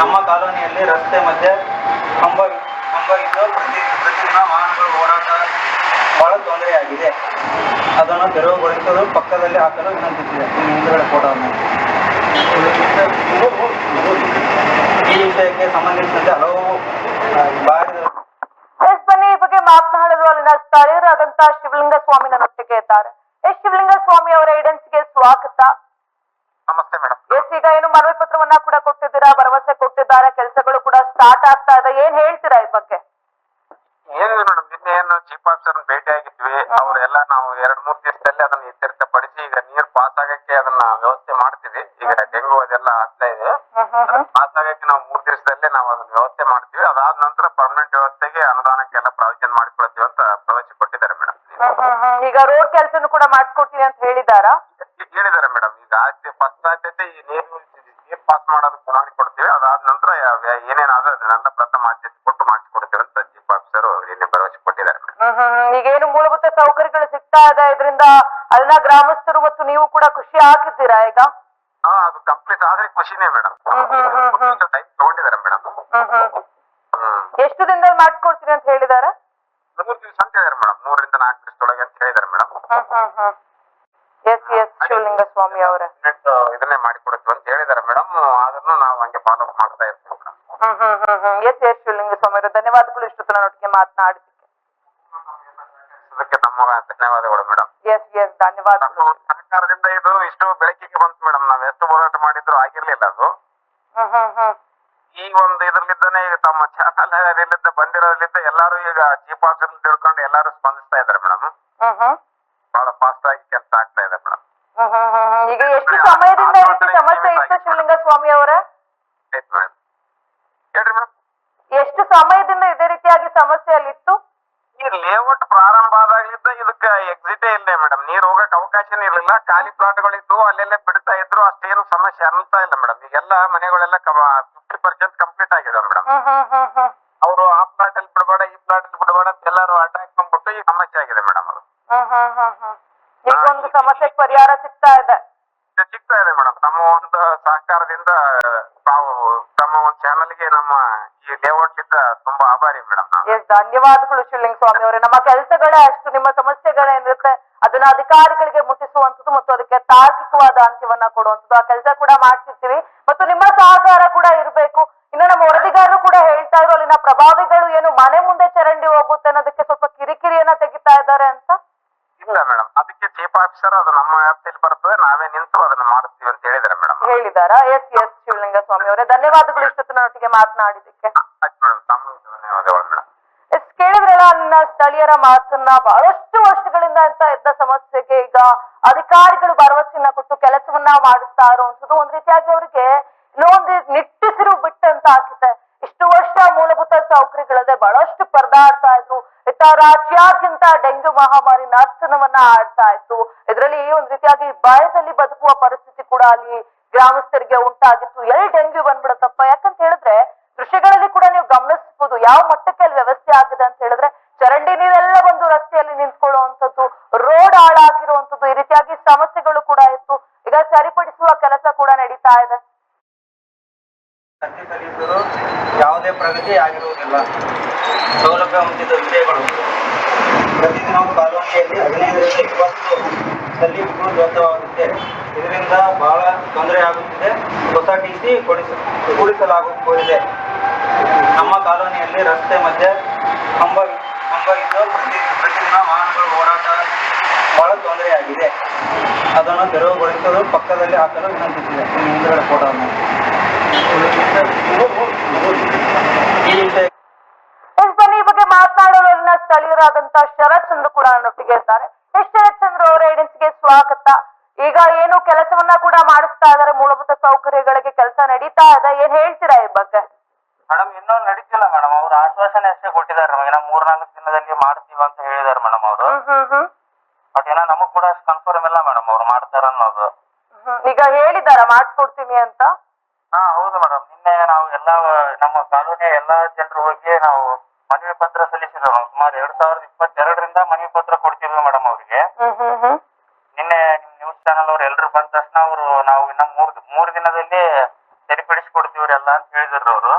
S4: ನಮ್ಮ ಕಾಲೋನಿಯಲ್ಲಿ ರಸ್ತೆ ಮಧ್ಯೆ ಕಂಬ ಕಂಬ ಇದ್ದು ಪ್ರತಿ, ಪ್ರತಿದಿನ ವಾಹನಗಳು ಓಡಾಟ ಬಹಳ ತೊಂದರೆಯಾಗಿದೆ. ಅದನ್ನು ತೆರವುಗೊಳಿಸಲು ಪಕ್ಕದಲ್ಲಿ ಹಾಕಲು ವಿನಂತಿಸಿದೆ. ನಿಮ್ಮ ಹಿಂದುಗಡೆ ಫೋಟೋವನ್ನು ಈ ವಿಷಯಕ್ಕೆ ಸಂಬಂಧಿಸಿದಂತೆ ಹಲವು
S1: ಎಸ್ ಬನ್ನಿ ಈ ಬಗ್ಗೆ ಮಾತನಾಡಲು ಅಲ್ಲಿನ ಸ್ಥಳೀಯರಾದಂತಹ ಶಿವಲಿಂಗ ಸ್ವಾಮಿ ನನ್ನೊಟ್ಟಿಗೆ ಇದ್ದಾರೆ. ಎಸ್ ಶಿವಲಿಂಗ ಸ್ವಾಮಿ ಅವರ ಏಡೆನ್ಸ್ಗೆ ಸ್ವಾಗತ.
S6: ನಮಸ್ತೆ ಮೇಡಮ್.
S1: ಎಸ್ ಈಗ ಏನು ಮನವಿ ಪತ್ರವನ್ನ ಕೂಡ ಕೊಟ್ಟಿದ್ದೀರಾ? ಭರವಸೆ ಕೊಟ್ಟಿದ್ದಾರೆ ಕೆಲಸಗಳು ಕೂಡ ಸ್ಟಾರ್ಟ್ ಆಗ್ತಾ ಇದೆ. ಏನ್ ಹೇಳ್ತೀರಾ ಈ ಬಗ್ಗೆ?
S6: ಏನಿಲ್ಲ ಮೇಡಮ್ ನಿನ್ನೆ ಏನು ಚೀಫ್ ಆಫೀಸರ್ ಭೇಟಿ ಆಗಿದ್ವಿ ಅವರೆಲ್ಲ ನಾವು ಎರಡ್ ಮೂರ್ ದಿವಸದಲ್ಲಿ ಅದನ್ನ ಇತ್ಯರ್ಥಪಡಿಸಿ ಈಗ ನೀರ್ ಪಾಸ್ ಆಗಕ್ಕೆ ಅದನ್ನ ವ್ಯವಸ್ಥೆ ಮಾಡ್ತೀವಿ ಈಗ ಡೆಂಗು ಅದೆಲ್ಲ ಆಗ್ತಾ ಇದೆ ಪಾಸ್ ಆಗಕ್ಕೆ ನಾವು ಮೂರ್ ದಿವಸದಲ್ಲೇ ನಾವು ಅದನ್ನ ವ್ಯವಸ್ಥೆ ಮಾಡ್ತೀವಿ ಅದಾದ ನಂತರ ಪರ್ಮನೆಂಟ್ ವ್ಯವಸ್ಥೆಗೆ ಅನುದಾನಕ್ಕೆಲ್ಲ ಪ್ರಾವಿಷನ್ ಮಾಡಿಕೊಡ್ತೀವಿ ಅಂತ ಭರವಸೆ ಕೊಟ್ಟಿದ್ದಾರೆ ಮೇಡಮ್
S1: ಈಗ ರೋಡ್ ಕೆಲಸನು ಕೂಡ ಮಾಡ್ಕೊಡ್ತೀನಿ ಅಂತ ಹೇಳಿದಾರಾ
S6: ಹೇಳಿದ್ದಾರೆ ಮೇಡಮ್ ಈಗ ಆದ್ಯತೆ ಫಸ್ಟ್ ಆದ್ಯತೆ ಈ ನೀರು ನೀರ್ ಪಾಸ್ ಮಾಡೋದಕ್ಕೆ ಮಾಡಿ ಕೊಡ್ತೀವಿ ಅದಾದ ನಂತರ ಏನೇನಾದ್ರೆ ಅದನ್ನೆಲ್ಲ ಪ್ರಥಮ ಆದ್ಯತೆ ಕೊಟ್ಟು ಮಾಡಿಸ್ಕೊಡ್ತೀವಿ ಅಂತ ಚೀಫ್ ಆಫೀಸರ್ ನಿನ್ನೆ ಭರವಸೆ ಕೊಟ್ಟಿದ್ದಾರೆ ಮೇಡಮ್
S1: ಹ್ಮ್ ಹ್ಮ್ ಹ್ಮ್. ಈಗೇನು ಮೂಲಭೂತ ಸೌಕರ್ಯಗಳು ಸಿಗ್ತಾ ಇದೆ ಇದರಿಂದ ಅಲ್ಲಿನ ಗ್ರಾಮಸ್ಥರು ಮತ್ತು ನೀವು ಕೂಡ ಖುಷಿ ಆಗಿದ್ದೀರಾ ಈಗ?
S6: ಹಾ ಅದು ಕಂಪ್ಲೀಟ್ ಆದ್ರೆ ಖುಷಿನೇ ಮೇಡಮ್. ಟೈಮ್ ತಗೊಂಡಿದ್ದಾರೆ ಮೇಡಮ್.
S1: ಎಷ್ಟು ದಿನದಲ್ಲಿ ಮಾಡ್ಕೊಡ್ತೀನಿ ಅಂತ ಹೇಳಿದ್ದಾರೆ
S6: ಮೂರ್ ದಿವಸ ಅಂತ ಹೇಳಿದಾರೆ ಮೇಡಮ್. ಮೂರರಿಂದ ನಾಲ್ಕು ದಿವಸದೊಳಗೆ ಅಂತ ಹೇಳಿದ್ದಾರೆ madam.
S1: S S Shivalinga Swamy ಅವರೇ.
S6: ಇದನ್ನೇ ಮಾಡಿಕೊಡ್ತೀವಿ ಅಂತ ಹೇಳಿದ್ದಾರೆ ಮೇಡಮ್. ಅದನ್ನು ನಾವು ಹಂಗೆ ಫಾಲೋ ಮಾಡ್ತಾ ಇರ್ತೀವಿ
S1: ಎಸ್ ಎಸ್ ಶಿವಲಿಂಗ ಸ್ವಾಮಿ ಅವರೇ. ಧನ್ಯವಾದಗಳು ಇಷ್ಟೊತ್ತು ನನ್ನೊಟ್ಟಿಗೆ ಮಾತನಾಡಿದ್ದಕ್ಕೆ.
S6: ನಮ್ಮ ಧನ್ಯವಾದಗಳು ಮೇಡಮ್.
S1: ಎಸ್ ಎಸ್ ಧನ್ಯವಾದಗಳು
S6: ನಮ್ಮ ಸರ್ಕಾರದಿಂದ ಇದು ಇಷ್ಟು ಬೆಳಕಿಗೆ ಬಂತು ಮೇಡಮ್ ನಾವ್ ಎಷ್ಟು ಹೋರಾಟ ಮಾಡಿದ್ರು ಆಗಿರ್ಲಿಲ್ಲ ಅದು
S1: ಹ್ಮ್ ಹ್ಮ್ ಹ್ಮ್
S6: ಈ ಒಂದು ಇದ್ರಲ್ಲಿದ್ದಾನೆ ಈಗ ತಮ್ಮ ಇಲ್ಲಿದ್ದ ಬಂದಿರೋದ್ರಿಂದ ಎಲ್ಲಾರು ಈಗ ಚೀಫ್ ಆಫೀಸರ್ ತಿಳ್ಕೊಂಡು ಎಲ್ಲಾರು ಸ್ಪಂದಿಸ್ತಾ ಇದ್ದಾರೆ ಮೇಡಮ್. ಬಹಳ ಫಾಸ್ಟ್ ಆಗಿ ಕೆಲಸ ಆಗ್ತಾ ಇದೆ ಮೇಡಮ್.
S1: ಈಗ ಎಷ್ಟು ಸಮಯದಿಂದ ಸಮಸ್ಯೆ ಇತ್ತು ಶಿವಲಿಂಗ ಸ್ವಾಮಿ ಅವರ?
S6: ಹೇಳ್ರಿ ಮೇಡಮ್.
S1: ಎಷ್ಟು ಸಮಯದಿಂದ ಇದೇ ರೀತಿಯಾಗಿ ಸಮಸ್ಯೆ ಅಲ್ಲಿತ್ತು
S6: ಈ ಲೇಔಟ್ ಪ್ರಾರಂಭ ಆದಾಗಿದ್ದ ಇದಕ್ಕೆ ಎಕ್ಸಿಟೇ ಇಲ್ಲ ಮೇಡಮ್. ನೀರ್ ಹೋಗಕ್ ಅವಕಾಶನೇ ಇರಲಿಲ್ಲ. ಖಾಲಿ ಪ್ಲಾಟ್ಗಳಿದ್ದು ಅಲ್ಲೆಲ್ಲ ಬಿಡ್ತಾ ಇದ್ರು. ಅಷ್ಟೇನು ಸಮಸ್ಯೆ ಅನ್ನಿಸ್ತಾ ಇಲ್ಲ ಮೇಡಮ್. ಈಗೆಲ್ಲ ಮನೆಗಳೆಲ್ಲ ಫಿಫ್ಟಿ ಪರ್ಸೆಂಟ್ ಕಂಪ್ಲೀಟ್ ಆಗಿದೆ ಮೇಡಮ್
S1: ಹ್ಮ್ ಹ್ಮ್ ಹ್ಮ್ ಹ್ಮ್
S6: ಅವರು ಆ ಪ್ಲಾಟ್ ಅಲ್ಲಿ ಬಿಡಬೇಡ ಈ ಎಲ್ಲರೂ ಅಟ್ಯಾಕ್ ಬಂದ್ಬಿಟ್ಟು ಈ ಸಮಸ್ಯೆ ಆಗಿದೆ ಮೇಡಮ್ ಅದು.
S1: ಹ್ಮ್ ಹ್ಮ್ ಹ್ಮ್ ಹ್ಮ್ ಈಗ ಒಂದು ಸಮಸ್ಯೆಗೆ ಪರಿಹಾರ ಸಿಗ್ತಾ ಇದೆ.
S6: ಸಿಗ್ತಾ ಇದೆ ಮೇಡಮ್ ತಮ್ಮ ಒಂದು ಸಹಕಾರದಿಂದ ತಾವು ತಮ್ಮ ಒಂದು ಚಾನಲ್ಗೆ ನಮ್ಮ ಈ ಲೇಔಟ್ ಇಂದ ತುಂಬಾ ಆಭಾರಿ ಮೇಡಮ್
S1: ಎಸ್ ಧನ್ಯವಾದಗಳು ಶಿವಲಿಂಗ ಸ್ವಾಮಿ ಅವರೇ. ನಮ್ಮ ಕೆಲಸಗಳೇ ಅಷ್ಟು ನಿಮ್ಮ ಸಮಸ್ಯೆಗಳೇ ಸಮಸ್ಯೆಗಳೇನಿರುತ್ತೆ ಅದನ್ನ ಅಧಿಕಾರಿಗಳಿಗೆ ಮುಟ್ಟಿಸುವಂತದ್ದು ಮತ್ತು ಅದಕ್ಕೆ ತಾರ್ಕಿಕವಾದ ಅಂತ್ಯವನ್ನ ಕೊಡುವಂತದ್ದು ಆ ಕೆಲಸ ಕೂಡ ಮಾಡ್ತಿರ್ತೀವಿ ಎಸ್ ಕೇಳಿದ್ರಲ್ಲ ನನ್ನ ಸ್ಥಳೀಯರ ಮಾತನ್ನ ಬಹಳಷ್ಟು ವರ್ಷಗಳಿಂದ ಅಂತ ಇದ್ದ ಸಮಸ್ಯೆಗೆ ಈಗ ಅಧಿಕಾರಿಗಳು ಭರವಸೆಯನ್ನ ಕೊಟ್ಟು ಕೆಲಸವನ್ನ ಮಾಡಿಸ್ತಾ ಇರುವಂತದ್ದು ಒಂದ್ ರೀತಿಯಾಗಿ ಅವ್ರಿಗೆ ಇನ್ನೊಂದು ನಿಟ್ಟುಸಿರು ಬಿಟ್ಟಂತ ಆಗಿದೆ ಇಷ್ಟು ವರ್ಷ ಮೂಲಭೂತ ಸೌಕರ್ಯಗಳಲ್ಲದೆ ಬಹಳಷ್ಟು ಪರದಾಡ್ತಾ ಇದ್ರು. ಇತ್ತ ರಾಜ್ಯಾದ್ಯಂತ ಡೆಂಗ್ಯೂ ಮಹಾಮಾರಿ ನರ್ತನವನ್ನ ಆಡ್ತಾ ಇತ್ತು. ಇದರಲ್ಲಿ ಒಂದ್ ರೀತಿಯಾಗಿ ಭಯದಲ್ಲಿ ಬದುಕುವ ಪರಿಸ್ಥಿತಿ ಕೂಡ ಅಲ್ಲಿ ಗ್ರಾಮಸ್ಥರಿಗೆ ಉಂಟಾಗಿತ್ತು. ಎಲ್ಲಿ ಡೆಂಗ್ಯೂ
S4: ಇಪ್ಪತ್ತು ಸಲ್ಲಿ ವ್ಯರ್ಥವಾಗುತ್ತೆ ಇದರಿಂದ ಬಹಳ ತೊಂದರೆ ಆಗುತ್ತಿದೆ. ಹೊಸ ಟಿ ಸಿ ಕೊಡಿಸ, ಕೂಡಿಸಲಾಗುತ್ತಿದೆ. ನಮ್ಮ ಕಾಲೋನಿಯಲ್ಲಿ ರಸ್ತೆ ಮಧ್ಯೆ ಕಂಬ ಕಂಬ ಇದ್ದು ಪ್ರತಿ ಪ್ರತಿದಿನ ವಾಹನಗಳು ಓಡಾಟ ಬಹಳ ತೊಂದರೆಯಾಗಿದೆ. ಅದನ್ನು ತೆರವುಗೊಳಿಸಲು ಪಕ್ಕದಲ್ಲಿ ಹಾಕಲು ವಿನಂತಿಸಿದೆ. ಹಿಂದುಗಡೆ ಫೋಟೋವನ್ನು ಈ ವಿಷಯ
S1: ಬಗ್ಗೆ ಮಾತನಾಡಲು ಅಲ್ಲಿನ ಸ್ಥಳೀಯರಾದಂತ ಶರತ್ ಚಂದ್ರ ಕೂಡ ನನ್ನೊಟ್ಟಿಗೆ ಇದ್ದಾರೆ. ಚಂದ್ರ ಅವರ ಏಜೆನ್ಸಿಗೆ ಸ್ವಾಗತ. ಈಗ ಏನು ಕೆಲಸವನ್ನ ಕೂಡ ಮಾಡಿಸ್ತಾ ಇದಾರೆ ಮೂಲಭೂತ ಸೌಕರ್ಯಗಳಿಗೆ ಕೆಲಸ ನಡೀತಾ ಇದೆ. ಏನ್ ಹೇಳ್ತೀರಾ ಈ ಬಗ್ಗೆ?
S2: ಮೇಡಮ್ ಇನ್ನೂ ನಡೀತಿಲ್ಲ ಮೇಡಮ್. ಅವ್ರು ಆಶ್ವಾಸನೆ ಅಷ್ಟೇ ಕೊಟ್ಟಿದ್ದಾರೆ ಏನೋ ಮೂರ್ನಾಲ್ಕು ದಿನದಲ್ಲಿ ಮಾಡ್ತೀವಿ ಅಂತ ಹೇಳಿದಾರೆ ಮೇಡಮ್ ಅವರು. ಬಟ್ ಏನೋ ನಮಗ್ ಕೂಡ ಅಷ್ಟು ಕನ್ಫರ್ಮ್ ಇಲ್ಲ ಮೇಡಮ್ ಅವ್ರು ಮಾಡ್ತಾರ ಅನ್ನೋದು.
S1: ಈಗ ಹೇಳಿದಾರ ಮಾಡ್ಕೊಡ್ತೀನಿ ಅಂತ?
S2: ಹಾ ಹೌದು ಮೇಡಮ್. ನಿನ್ನೆ ನಾವು ಎಲ್ಲಾ ನಮ್ಮ ಕಾಲೋನಿಯ ಎಲ್ಲಾ ಜನರು ಹೋಗಿ ನಾವು ಮನವಿ ಪತ್ರ ಸಲ್ಲಿಸಿದ್ರು. ಸುಮಾರು ಎರಡ್ ಸಾವಿರದ ಇಪ್ಪತ್ತೆರಡರಿಂದ ಮನವಿ ಪತ್ರ ಕೊಡ್ತಿದ್ವಿ ಮೇಡಮ್ ಅವರಿಗೆ. ನಿನ್ನೆ ನಿಮ್ ನ್ಯೂಸ್ ಚಾನಲ್ ಅವ್ರು ಎಲ್ರು ಬಂದ ತಕ್ಷಣ ಅವರು ನಾವು ಇನ್ನ ಮೂರ್ ಮೂರ್ ದಿನದಲ್ಲಿ ಸರಿಪಡಿಸಿ ಕೊಡ್ತೀವ್ರಿ ಎಲ್ಲ ಅಂತ ಹೇಳಿದ್ರು ಅವರು.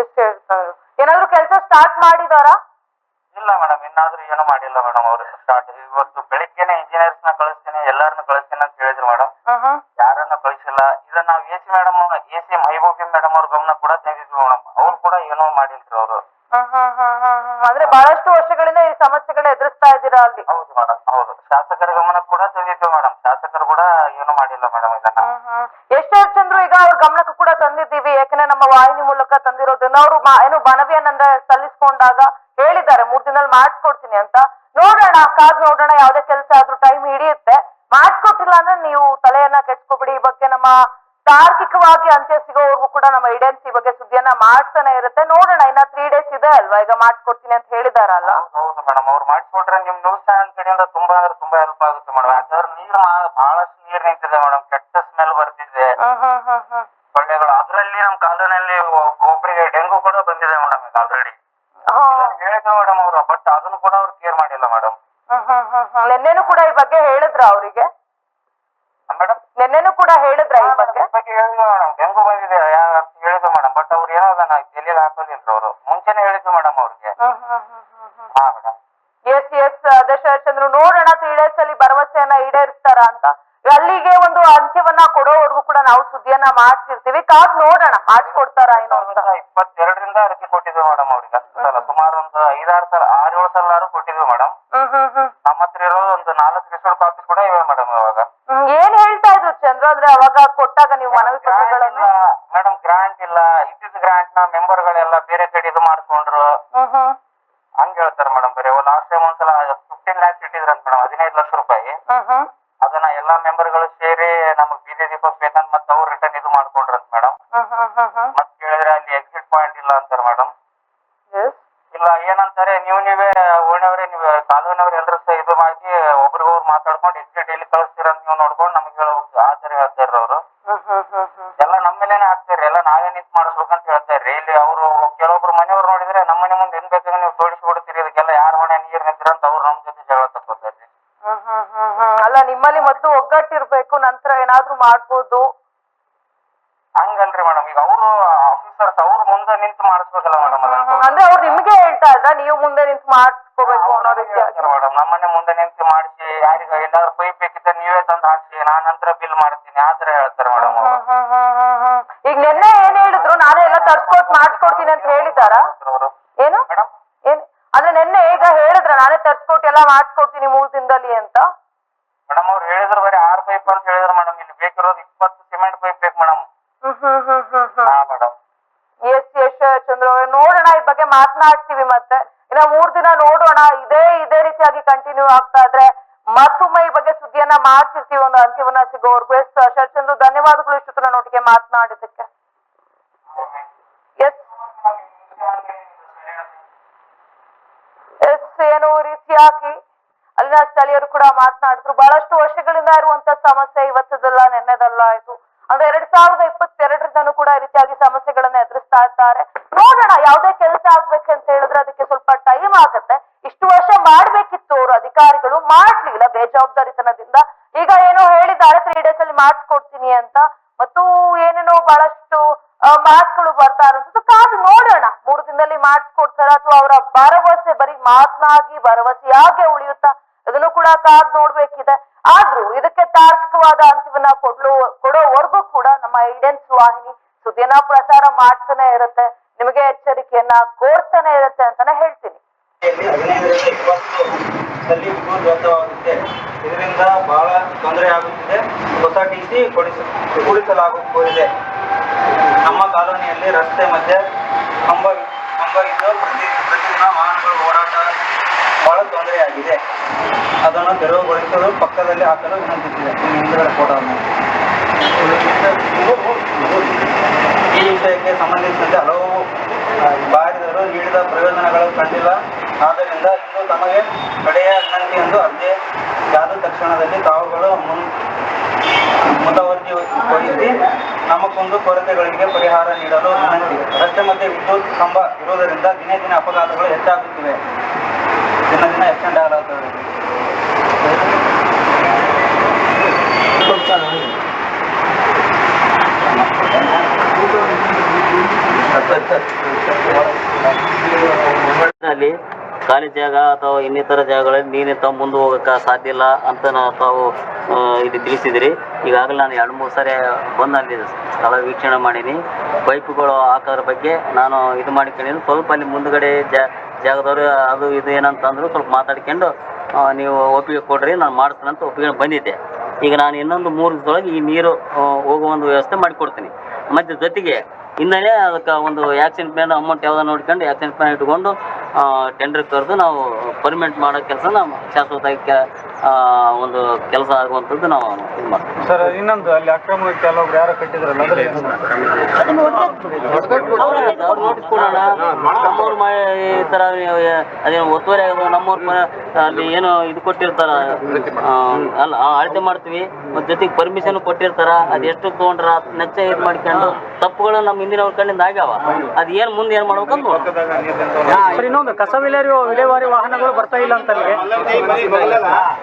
S1: ಎಷ್ಟು ಹೇಳ್ತಾರೆ ಏನಾದ್ರು ಕೆಲಸ ಸ್ಟಾರ್ಟ್ ಮಾಡಿದಾರ?
S2: ಇಲ್ಲ ಮೇಡಮ್ ಇನ್ನಾದ್ರೂ ಏನು ಮಾಡಿಲ್ಲ ಮೇಡಮ್ ಅವರು. ಸ್ಟಾರ್ಟ್ ಇವತ್ತು ಬೆಳಿಗ್ಗೆನೆ ಇಂಜಿನಿಯರ್ಸ್ನ ಕಳಿಸ್ತೇನೆ ಎಲ್ಲಾರನ್ನು ಕಳಿಸ್ತೇನೆ ಅಂತ ಹೇಳಿದ್ರು ಮೇಡಮ್. ಯಾರನ್ನ ಕಳಿಸಿಲ್ಲ. ಇದನ್ನ ನಾವು A C madam A C Mehboobi madam ಅವ್ರ ಗಮನ ಕೂಡ ತೆಗೆದಿದ್ವಿ ಮೇಡಮ್. ಅವ್ರು ಕೂಡ ಏನೋ ಮಾಡಿಲ್ರಿ
S1: ಅಂದ್ರೆ ಬಹಳಷ್ಟು ವರ್ಷಗಳಿಂದ ಈ ಸಮಸ್ಯೆಗಳು ಎದುರಿಸ್ತಾ ಇದ್ದೀರಾ ಅಲ್ಲಿ?
S2: ಹೌದು ಮೇಡಮ್ ಹೌದು. ಶಾಸಕರ ಗಮನ ಕೂಡ ತಂದಿದ್ವಿ ಮೇಡಮ್ ಶಾಸಕರು ಕೂಡ ಏನು ಮಾಡಿಲ್ಲ ಮೇಡಮ್ ಇದನ್ನ.
S1: ಎಷ್ಟೇ ಚಂದ್ರು ಈಗ ಅವ್ರ ಗಮನಕ್ಕೂ ಕೂಡ ತಂದಿದ್ದೀವಿ. ಯಾಕಂದ್ರೆ ನಮ್ಮ ವಾಹಿನಿ ಮೂಲಕ ತಂದಿರೋದ್ರಿಂದ ಅವರು ಏನು ಮನವಿಯನ್ನಂದ್ರೆ ಸಲ್ಲಿಸ್ಕೊಂಡಾಗ ಹೇಳಿದ್ದಾರೆ. ಮೂರ್ ದಿನದಲ್ಲಿ ಮಾಡಿಸ್ಕೊಡ್ತೀನಿ ಅಂತ. ನೋಡೋಣ ಕಾದ್ ನೋಡೋಣ ಯಾವ್ದೇ ಕೆಲಸ ಆದ್ರೂ ಟೈಮ್ ಹಿಡಿಯುತ್ತೆ. ಮಾಡಿಸ್ಕೊಟ್ಟಿಲ್ಲ ಅಂದ್ರೆ ನೀವು ತಲೆಯನ್ನ ಕೆಡ್ಸ್ಕೊಬಿಡಿ. ಈ ಬಗ್ಗೆ ನಮ್ಮ ತಾರ್ಕಿಕವಾಗಿ ಅಂತ್ಯ ಸಿಗೋವರೆಗೂ ಕೂಡ ನಮ್ಮ ಐಡೆನ್ಸಿ ಬಗ್ಗೆ ಸುದ್ದಿಯನ್ನ ಮಾಡ್ತಾನೆ ಇರುತ್ತೆ. ನೋಡೋಣ ಇನ್ನ ತ್ರೀ ಡೇಸ್ ಇದೆ ಅಲ್ವಾ? ಈಗ ಮಾಡ್ಕೊಡ್ತೀನಿ ಅಂತ ಹೇಳಿದಾರಲ್ಲ?
S2: ಹೌದು ಮೇಡಮ್ ಅವ್ರು ಮಾಡಿಸ್ಕೊಟ್ರೆ ನಿಮ್ ನ್ಯೂಸ್ ಚಾನಲ್ ಕಡೆಯಿಂದ ತುಂಬಾ ಅಂದ್ರೆ ತುಂಬಾ ಹೆಲ್ಪ್ ಆಗುತ್ತೆ ಮೇಡಮ್ ಯಾಕಂದ್ರೆ ನೀರ್ ಬಹಳಷ್ಟು ನೀರ್ ನಿಂತಿದೆ ಮೇಡಮ್ ಕೆಟ್ಟ ಸ್ಮೆಲ್ ಬರ್ತಿದೆ. ಸೊಳ್ಳೆಗಳು ಅದ್ರಲ್ಲಿ ನಮ್ ಕಾಲೋನಿಯಲ್ಲಿ ಒಬ್ಬರಿಗೆ ಡೆಂಗು ಕೂಡ ಬಂದಿದೆ ಮೇಡಮ್ ಈಗ ಆಲ್ರೆಡಿ ಹೇಳಿದ್ರು ಮೇಡಮ್ ಅವರು ಬಟ್ ಅದನ್ನು ಕೂಡ ಅವ್ರು ಕೇರ್ ಮಾಡಿಲ್ಲ ಮೇಡಮ್
S1: ನಿನ್ನೆನೂ ಕೂಡ ಈ ಬಗ್ಗೆ
S2: ಮೇಡಮ್ ಡೆಂಗು ಬಂದಿದೆ ಯಾ- ಅಂತ ಹೇಳಿದ್ರು ಮೇಡಮ್ ಬಟ್ ಅವ್ರು ಏನೋ ಅದನ್ನ ತಲೆಯಲ್ಲಿ ಹಾಕೋದಿಲ್ಲ ಅವರು. ಮುಂಚೆನೆ ಹೇಳಿದ್ರು ಮೇಡಮ್ ಅವ್ರಿಗೆ. ಹಾ ಮೇಡಮ್
S1: ಎಸ್ ಎಸ್ ದಶರಥಚಂದ್ರು ನೋಡೋಣ ತ್ರೀ ಡೇಸ್ ಅಲ್ಲಿ ಭರವಸೆಯನ್ನ ಈಡೇರಿಸ್ತಾರ ಅಂತ. ಅಲ್ಲಿಗೆ ಒಂದು ಅಂತ್ಯವನ್ನ ಕೊಡೋವರೆಗೂ ಕೂಡ ನಾವು ಸುದ್ದಿಯನ್ನ ಮಾಡ್ತಿರ್ತೀವಿ. ಕಾದ್ ನೋಡೋಣ ಮಾಡಿಸ್ಕೊಡ್ತಾರ ಏನೋ ಅಂತ.
S2: ಇಪ್ಪತ್ತೆರಡರಿಂದ ಅರ್ಜಿ ಕೊಟ್ಟಿದ್ವಿ ಮೇಡಮ್ ಅವ್ರಿಗೆ. ಅಷ್ಟು ಸಲ ಸುಮಾರು ಒಂದು ಐದಾರು ಸಲ ಆರು ಏಳು ಸಲ ಕೊಟ್ಟಿದ್ವಿ ಮೇಡಮ್
S1: ಹ್ಮ್ ಹ್ಮ್ ಹ್ಮ್.
S2: ನಮ್ಮ ಹತ್ರ ಇರೋ ಒಂದು ನಾಲ್ಕು ರಿಸೋರ್ಟ್ ಕಾಪೀಸ್ ಕೂಡ ಇವೆ ಮೇಡಮ್ ಇವಾಗ.
S1: ಅಂದ್ರೆ ಅವಾಗ ಕೊಟ್ಟಾಗ ನೀವು ಮನವಿ ಪತ್ರಗಳನ್ನು?
S2: ಮೇಡಮ್ ಗ್ರಾಂಟ್ ಇಲ್ಲ. ಇದ್ದಿದ್ದ ಗ್ರಾಂಟ್ನ ಮೆಂಬರ್ ಗಳೆಲ್ಲ ಬೇರೆ ಕಡೆ ಇದು ಮಾಡ್ಕೊಂಡ್ರು. ಹಂಗ ಹೇಳ್ತಾರೆ ಮೇಡಮ್ ಬೇರೆ. ಲಾಸ್ಟ್ ಟೈಮ್ ಒಂದ್ಸಲ ಫಿಫ್ಟೀನ್ ಲ್ಯಾಕ್ಸ್ ಇಟ್ಟಿದ್ರಂತ ಮೇಡಮ್ ಹದಿನೈದು ಲಕ್ಷ ರೂಪಾಯಿ. ಅದನ್ನ ಎಲ್ಲಾ ಮೆಂಬರ್ಗಳು ಸೇರಿ ನಮಗ್ ಬೀದಿ ದೀಪಕ್ ಬೇಕಂತ ಮತ್ತೆ ಅವ್ರು ರಿಟರ್ನ್ ಇದು ಮಾಡ್ಕೊಂಡ್ರಂತ ಮೇಡಮ್ ಮತ್ ಕೇಳಿದ್ರೆ ಅಲ್ಲಿ ಎಕ್ಸಿಟ್ ಪಾಯಿಂಟ್ ಇಲ್ಲ ಅಂತಾರೆ ಮೇಡಮ್ ಇಲ್ಲ ಏನಂತಾರೆ ನೀವು ನೀವೇ ಓಣಿಯವ್ರೆ ನೀವು ಕಾಲೋನಿಯವ್ರು ಎಲ್ಲರೂ ಸಹ ಇದು ಮಾಡಿ ಒಬ್ರಿಗೊಬ್ರು ಮಾತಾಡ್ಕೊಂಡು ಎಕ್ಸಿಟ್ ಎಲ್ಲಿ ಕಳಿಸ್ತೀರ ನೀವು ನೋಡ್ಕೊಂಡು ಹೇಳ್ಬೇಕು ಆ ಥರ ಹೇಳ್ತಾರೆ ಅವರು. ಎಲ್ಲ ನಮ್ಮ ಮೇಲೇನೆ ಹಾಕ್ತಾರೆ ಎಲ್ಲ ನಾವೇ ನಿಂತ್ ಮಾಡಿಸ್ಬೇಕಂತ ಹೇಳ್ತಾರೆ ಇಲ್ಲಿ ಅವರು ಕೆಲವೊಬ್ರು ಮನೆಯವ್ರು ನೋಡಿದ್ರೆ ನಮ್ಮ ಮನೆ ಮುಂದೆ ಏನ್ ಬೇಕಾದ್ರೆ ನೀವು ತೋಡಿಸ್ಬಿಡ್ತೀರಿ ಇದಕ್ಕೆಲ್ಲ ಯಾರ ಹೊಣೆ ನೀರ್ ನಿಂತೀರ ಅಂತ ಅವ್ರು ನಮ್ ಜೊತೆ ಜಗಳ
S1: ಹ್ಮ್ ಅಲ್ಲ ನಿಮ್ಮಲ್ಲಿ ಮತ್ತು ಒಗ್ಗಟ್ಟಿರ್ಬೇಕು ನಂತರ ಏನಾದ್ರೂ ಮಾಡ್ಬೋದು?
S2: ಹಂಗಲ್ರಿ ಮೇಡಮ್ ಈಗ ಅವರು ಆಫೀಸರ್ಸ್ ಅವ್ರು ಮುಂದೆ ನಿಂತು ಮಾಡಿಸ್ಬೇಕಲ್ಲ ಮೇಡಮ್.
S1: ಅಂದ್ರೆ ಅವ್ರು ನಿಮ್ಗೆ ಹೇಳ್ತಾ ಇದ್ರ ನೀವು ಮುಂದೆ ನಿಂತು ಮಾಡ್ಕೋಬೇಕು
S2: ಮೇಡಮ್.
S1: ಈಗ ನಿನ್ನೆ ಏನ್ ಹೇಳಿದ್ರು? ನಾನೇ ಎಲ್ಲ ತರ್ಸ್ಕೊಟ್ ಮಾಡ್ಸ್ಕೊಡ್ತೀನಿ ಅಂತ ಹೇಳಿದಾರ ಏನು?
S2: ಮೇಡಮ್?
S1: ಏನ್? ಅಂದ್ರೆ ನಿನ್ನೆ ಈಗ ಹೇಳಿದ್ರ ನಾನೇ ತರ್ಸ್ಕೊಟ್ ಎಲ್ಲ ಮಾಡ್ಸ್ಕೊಡ್ತೀನಿ ಮೂರ್ ದಿನದಲ್ಲಿ ಅಂತ?
S2: ಮೇಡಮ್ ಅವ್ರು ಹೇಳಿದ್ರು ಬರೀ ಆರು ಪೈಪ್ ಅಂತ ಹೇಳಿದ್ರು ಮೇಡಮ್. ಇಲ್ಲಿ ಬೇಕಿರೋದು ಇಪ್ಪತ್ತು ಸಿಮೆಂಟ್ ಪೈಪ್ ಬೇಕು madam. Madam.
S1: S S Chandra ಅವ್ರೆ ನೋಡೋಣ ಈ ಬಗ್ಗೆ ಮಾತನಾಡ್ತೀವಿ ಮತ್ತೆ. ಇನ್ನ ಮೂರ್ ದಿನ ನೋಡೋಣ. ಇದೇ ಇದೇ ರೀತಿಯಾಗಿ ಕಂಟಿನ್ಯೂ ಆಗ್ತಾ ಇದ್ರೆ ಮತ್ತೊಮ್ಮೆ ಈ ಬಗ್ಗೆ ಸುದ್ದಿಯನ್ನ ಮಾಡ್ತಿರ್ತೀವಿ ಒಂದು ಅಂತ್ಯವನ್ನ ಸಿಗೋವರೆಗೂ. ಶರಚಂದ್ರು ಧನ್ಯವಾದಗಳು ಇಷ್ಟು ನೊಟ್ಟಿಗೆ ಮಾತನಾಡಿದ್ದಕ್ಕೆ. ಎಸ್. ಎಸ್, ಏನು ಅಲ್ಲಿನ ಸ್ಥಳೀಯರು ಕೂಡ ಮಾತನಾಡಿದ್ರು. ಬಹಳಷ್ಟು ವರ್ಷಗಳಿಂದ ಇರುವಂತ ಸಮಸ್ಯೆ ಇವತ್ತದಲ್ಲ, ನೆನ್ನೆದಲ್ಲ ಇದು. ಅಂದ್ರೆ ಎರಡ್ ಸಾವಿರದ ಇಪ್ಪತ್ತೆರಡರಿಂದನೂ ಕೂಡ ರೀತಿಯಾಗಿ ಸಮಸ್ಯೆಗಳನ್ನ ಎದುರಿಸ್ತಾ ಇದ್ದಾರೆ. ನೋಡೋಣ, ಯಾವುದೇ ಕೆಲಸ ಆಗ್ಬೇಕಂತ ಹೇಳಿದ್ರೆ ಅದಕ್ಕೆ ಸ್ವಲ್ಪ ಟೈಮ್ ಆಗತ್ತೆ. ಇಷ್ಟು ವರ್ಷ ಮಾಡ್ಬೇಕಿತ್ತು ಅವರು ಅಧಿಕಾರಿಗಳು. ಮಾಡ್ಲಿಲ್ಲ ಬೇಜವಾಬ್ದಾರಿತನದಿಂದ ಈಗ ಏನೋ ಹೇಳಿದ್ದಾರೆ ತ್ರೀ ಡೇಸ್ ಅಲ್ಲಿ ಮಾಡಿಸ್ಕೊಡ್ತೀನಿ ಅಂತ. ಮತ್ತು ಏನೇನೋ ಬಹಳಷ್ಟು ಮಾತುಗಳು ಬರ್ತಾ ಇರೋದು ಕಾದು ನೋಡೋಣ. ಮೂರು ದಿನದಲ್ಲಿ ಮಾಡಿಸ್ಕೊಡ್ತಾರ ಅಥವಾ ಅವರ ಭರವಸೆ, ಬರೀ ಮಾತನಾಗಿ ಭರವಸೆಯಾಗೆ ಉಳಿಯುತ್ತಾ? ಇದನ್ನು ಕೂಡ ಕಾದು ನೋಡ್ಬೇಕಿದೆ. ಆದ್ರೂ ಇದಕ್ಕೆ ತಾರ್ಕಿಕವಾದ ಅಂತ್ಯವನ್ನ ಕೊಡ್ಲು, ಕೊಡೋವರೆಗೂ ಕೂಡ ನಮ್ಮ ಐಡೆನ್ಸ್ ವಾಹಿನಿ ಸುದ್ದಿಯನ್ನ ಪ್ರಸಾರ ಮಾಡ್ತಾನೆ ಇರುತ್ತೆ. ನಿಮಗೆ ಎಚ್ಚರಿಕೆಯನ್ನ ಕೋರ್ತಾನೆ ಇರುತ್ತೆ ಅಂತಾನೆ ಹೇಳ್ತೀನಿ.
S4: ಇದರಿಂದ ಬಹಳ ತೊಂದರೆ ಆಗುತ್ತಿದೆ. ಹೊಸ ಟಿ ಸಿ ಕೊಡಿಸ ಕೂಡಿಸಲಾಗುತ್ತಿದೆ. ನಮ್ಮ ಕಾಲೋನಿಯಲ್ಲಿ ರಸ್ತೆ ಮಧ್ಯೆ ಕಂಬ ಕಂಬ ಪ್ರತಿ ಪ್ರತಿದಿನ ವಾಹನಗಳು ಓಡಾಟ ಬಹಳ ತೊಂದರೆಯಾಗಿದೆ. ಅದನ್ನು ತೆರವುಗೊಳಿಸಲು ಪಕ್ಕದಲ್ಲಿ ಹಾಕಲು ವಿನಂತಿಸಿದೆ. ಹಿಂದುಗಡೆ ಫೋಟೋವನ್ನು ಈ ವಿಷಯಕ್ಕೆ ಸಂಬಂಧಿಸಿದಂತೆ ಹಲವು ಬಾರಿದರು. ನೀಡಿದ ಪ್ರಯೋಜನಗಳು ಕಂಡಿಲ್ಲ. ಆದ್ದರಿಂದ ಇಂದು ತಮಗೆ ಕಡೆಯ ಎಂದು ಅರ್ಜಿ ಆದ ತಕ್ಷಣದಲ್ಲಿ ತಾವುಗಳು ಮುನ್ ಮುತುವರ್ಜಿ ವಹಿಸಿ ನಮಗೊಂದು ಕೊರತೆಗಳಿಗೆ ಪರಿಹಾರ ನೀಡಲು ವಿನಂತಿ. ರಸ್ತೆ ಮಧ್ಯೆ ವಿದ್ಯುತ್ ಕಂಬ ಇರುವುದರಿಂದ ದಿನೇ ದಿನ ಅಪಘಾತಗಳು ಹೆಚ್ಚಾಗುತ್ತಿವೆ. ದಿನ ದಿನ ಎಕ್ಸ್ಟೆಂಡ್
S3: ಅಲ್ಲಿ ಖಾಲಿ ಜಾಗ ಅಥವಾ ಇನ್ನಿತರ ಜಾಗಗಳಲ್ಲಿ ನೀರಿನ ತಾವು ಮುಂದೆ ಹೋಗೋಕೆ ಸಾಧ್ಯ ಇಲ್ಲ ಅಂತ ನಾವು ತಾವು ಇದು ತಿಳಿಸಿದಿರಿ. ಈಗಾಗಲೇ ನಾನು ಎರಡು ಮೂರು ಸಾರಿ ಬಂದು ಅಲ್ಲಿ ಸ್ಥಳ ವೀಕ್ಷಣೆ ಮಾಡೀನಿ. ಪೈಪ್ಗಳು ಹಾಕೋದ್ರ ಬಗ್ಗೆ ನಾನು ಇದು ಮಾಡಿಕೊಂಡಿದ್ದೀನಿ ಸ್ವಲ್ಪ ಅಲ್ಲಿ ಮುಂದ್ಗಡೆ ಜಾಗದವರು ಅದು ಇದು ಏನಂತಂದ್ರು ಸ್ವಲ್ಪ ಮಾತಾಡ್ಕೊಂಡು ನೀವು ಒಪ್ಪಿಗೆ ಕೊಡ್ರಿ, ನಾನು ಮಾಡಿಸ್ತೀನಿ ಅಂತ ಒಪ್ಪಿಗೆ ಬಂದಿದ್ದೆ. ಈಗ ನಾನು ಇನ್ನೊಂದು ಮೂರು ದಿವಸದೊಳಗೆ ಈ ನೀರು ಹೋಗುವ ಒಂದು ವ್ಯವಸ್ಥೆ ಮಾಡಿಕೊಡ್ತೀನಿ. ಮತ್ತು ಜೊತೆಗೆ ಇನ್ನೇ ಅದಕ್ಕೆ ಒಂದು ಆ್ಯಕ್ಷನ್ ಪ್ಲಾನ್ ಅಮೌಂಟ್ ಯಾವುದೋ ನೋಡ್ಕೊಂಡು ಆ್ಯಕ್ಷನ್ ಪ್ಲಾನ್ ಇಟ್ಕೊಂಡು ಟೆಂಡರ್ ಕರೆದು ನಾವು ಪರ್ಮನೆಂಟ್ ಮಾಡೋ ಕೆಲಸ ನಾವು ಆ, ಒಂದು ಕೆಲಸ ಆಗುವಂತದ್ದು ನಾವು ಇದು ಮಾಡ್ತೀವಿ.
S4: ಸರ್ ಇನ್ನೊಂದು ಅಲ್ಲಿ ಅಕ್ರಮ ಕೆಲವೊಬ್ರು ಯಾರು ಕಟ್ಟಿದ್ರಲ್ಲ ಅದ್ರ
S3: ಅವ್ರು ನೋಟಿಸ್ ಕೊಡೋಣ. ನಮ್ಮವ್ರು ಮಾ ಈ ತರ ಅದೇನು ಒತ್ತುವರಿ ಆಗೋದು ನಮ್ಮವ್ರ ಮ- ಅಲ್ಲಿ ಏನು ಇದು ಕೊಟ್ಟಿರ್ತಾರ. ಆ, ಅಲ್ಲ ಆ, ಅಳತೆ ಮಾಡ್ತೀವಿ. ಮತ್ತು ಜೊತೆಗೆ ಪರ್ಮಿಷನ್ ಕೊಟ್ಟಿರ್ತಾರ. ಅದು ಎಷ್ಟು ತಗೊಂಡ್ರ ನೆಚ್ಚ ಇದ್ ಮಾಡ್ಕೊಂಡು ತಪ್ಪುಗಳು ನಮ್ಮ ಹಿಂದಿನವ್ರ ಕಣ್ಣಿಂದ ಆಗ್ಯಾವ. ಅದ್ ಏನ್ ಮುಂದೆ ಏನು ಮಾಡ್ಬೇಕಂತ ನೋಡ್ಬೇಕು.
S5: ಸರ್ ಇನ್ನೊಂದು ಕಸ ವಿಲೇರಿ ವಿಲೇವಾರಿ ವಾಹನಗಳು ಬರ್ತಾ ಇಲ್ಲ ಅಂತ ಅಲ್ಲಿಗೆ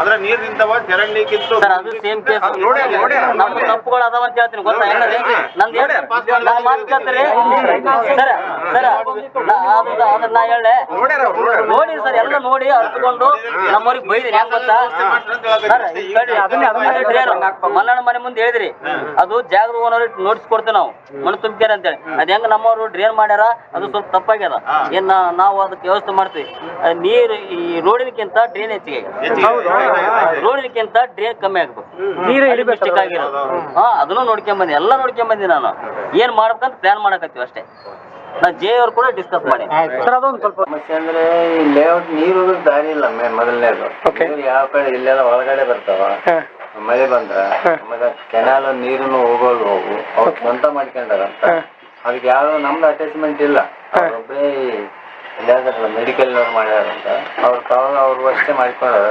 S2: ಅದ್ರ ನೀರ್ ನಿಂತವ
S3: ಸರ್ ಅದು ಸೇಮ್ ಕೇಸ್ ನಮ್ಮ ತಪ್ಪುಗಳು ಅದಾವ ಅಂತ ಹೇಳ್ತೀನಿ ಗೊತ್ತಾ? ಹೆಂಗದೆ ನಂದು ಏನು ಸರ ಮಾತು ಕೇಳ್ತಾರೆ ಸರ್ ಅದು ಅದನ್ನ ನಾ ಹೇಳೆ ನೋಡಿ ಸರ್ ಎಲ್ಲ ನೋಡಿ ಅರ್ತ್ಕೊಂಡು ನಮ್ಮವ್ರಿಗೆ ಬೈದಿರಿ ಹೆಂಗ್ ಗೊತ್ತಾ? ಸರ್ ಮಲ್ಲಣ್ಣ ಮನೆ ಮುಂದೆ ಹೇಳಿದ್ರಿ. ಅದು ಜಾಗದ ಓನರ್ ನೋಟಿಸ್ ಕೊಡ್ತೇವೆ ನಾವು. ಮಣ್ಣು ತುಂಬ್ಕ್ಯಾರ ಅಂತೇಳಿ ಅದ್ ಹೆಂಗ ನಮ್ಮವ್ರು ಡ್ರೈನ್ ಮಾಡ್ಯಾರ? ಅದು ಸ್ವಲ್ಪ ತಪ್ಪಾಗ್ಯದ. ಏನ್ ನಾವು ಅದಕ್ಕೆ ವ್ಯವಸ್ಥೆ ಮಾಡ್ತೀವಿ. ನೀರು ಈ ರೋಡಿನಕ್ಕಿಂತ ಡ್ರೈನ್ ಹೆಚ್ಚಿಗೆ ರೋಡಿನಕ್ಕಿಂತ ಡ್ರೈನ್ ಕಮ್ಮಿ ಆಗ್ಬೇಕು.
S5: ನೀರು
S3: ಇಳಿಬೇಕು ಆಗಿರೋದು. ಹಾ ಅದನ್ನು ನೋಡ್ಕೊಂಡ್ ಬಂದಿ. ಎಲ್ಲ ನೋಡ್ಕೊಂಡ್ ಬಂದಿ ನಾನು. ಏನ್ ಮಾಡ್ಬೇಕಂತ ಪ್ಲಾನ್ ಮಾಡಕತ್ತೀವಿ ಅಷ್ಟೇ. ನಾ ಜೆ ಅವ್ರು ಕೂಡ ಡಿಸ್ಕಸ್ ಮಾಡಿ.
S5: ಸರ್ ಅದೊಂದು ಸ್ವಲ್ಪ
S7: ಸಮಸ್ಯೆ ಅಂದ್ರೆ ಈ ಲೇಔಟ್ ನೀರು ದಾರಿ ಇಲ್ಲ ಮೊದಲನೇದು. ನೀರು ಯಾವ ಕಡೆ ಇಲ್ಲೆಲ್ಲ ಒಳಗಡೆ ಬರ್ತಾವ. ಮಳೆ ಬಂದ್ರ ಆಮೇಲೆ ಕೆನಾಲ್ ನೀರನ್ನು ಹೋಗೋದು ಹೋಗು. ಅವ್ರು ಸ್ವಂತ ಮಾಡ್ಕೊಂಡಾರ ಅದಕ್ಕೆ ಯಾವ ನಮ್ದು ಅಟ್ಯಾಚ್ಮೆಂಟ್ ಇಲ್ಲ. ಅವ್ರೊಬ್ಬರೇ ಇಲ್ಲಾದ್ರಲ್ಲ ಮೆಡಿಕಲ್ ಇಂದ ಮಾಡ್ಯಾರಂತ ಅವ್ರು ಅಷ್ಟೇ ಮಾಡ್ಕೊಂಡಾರ.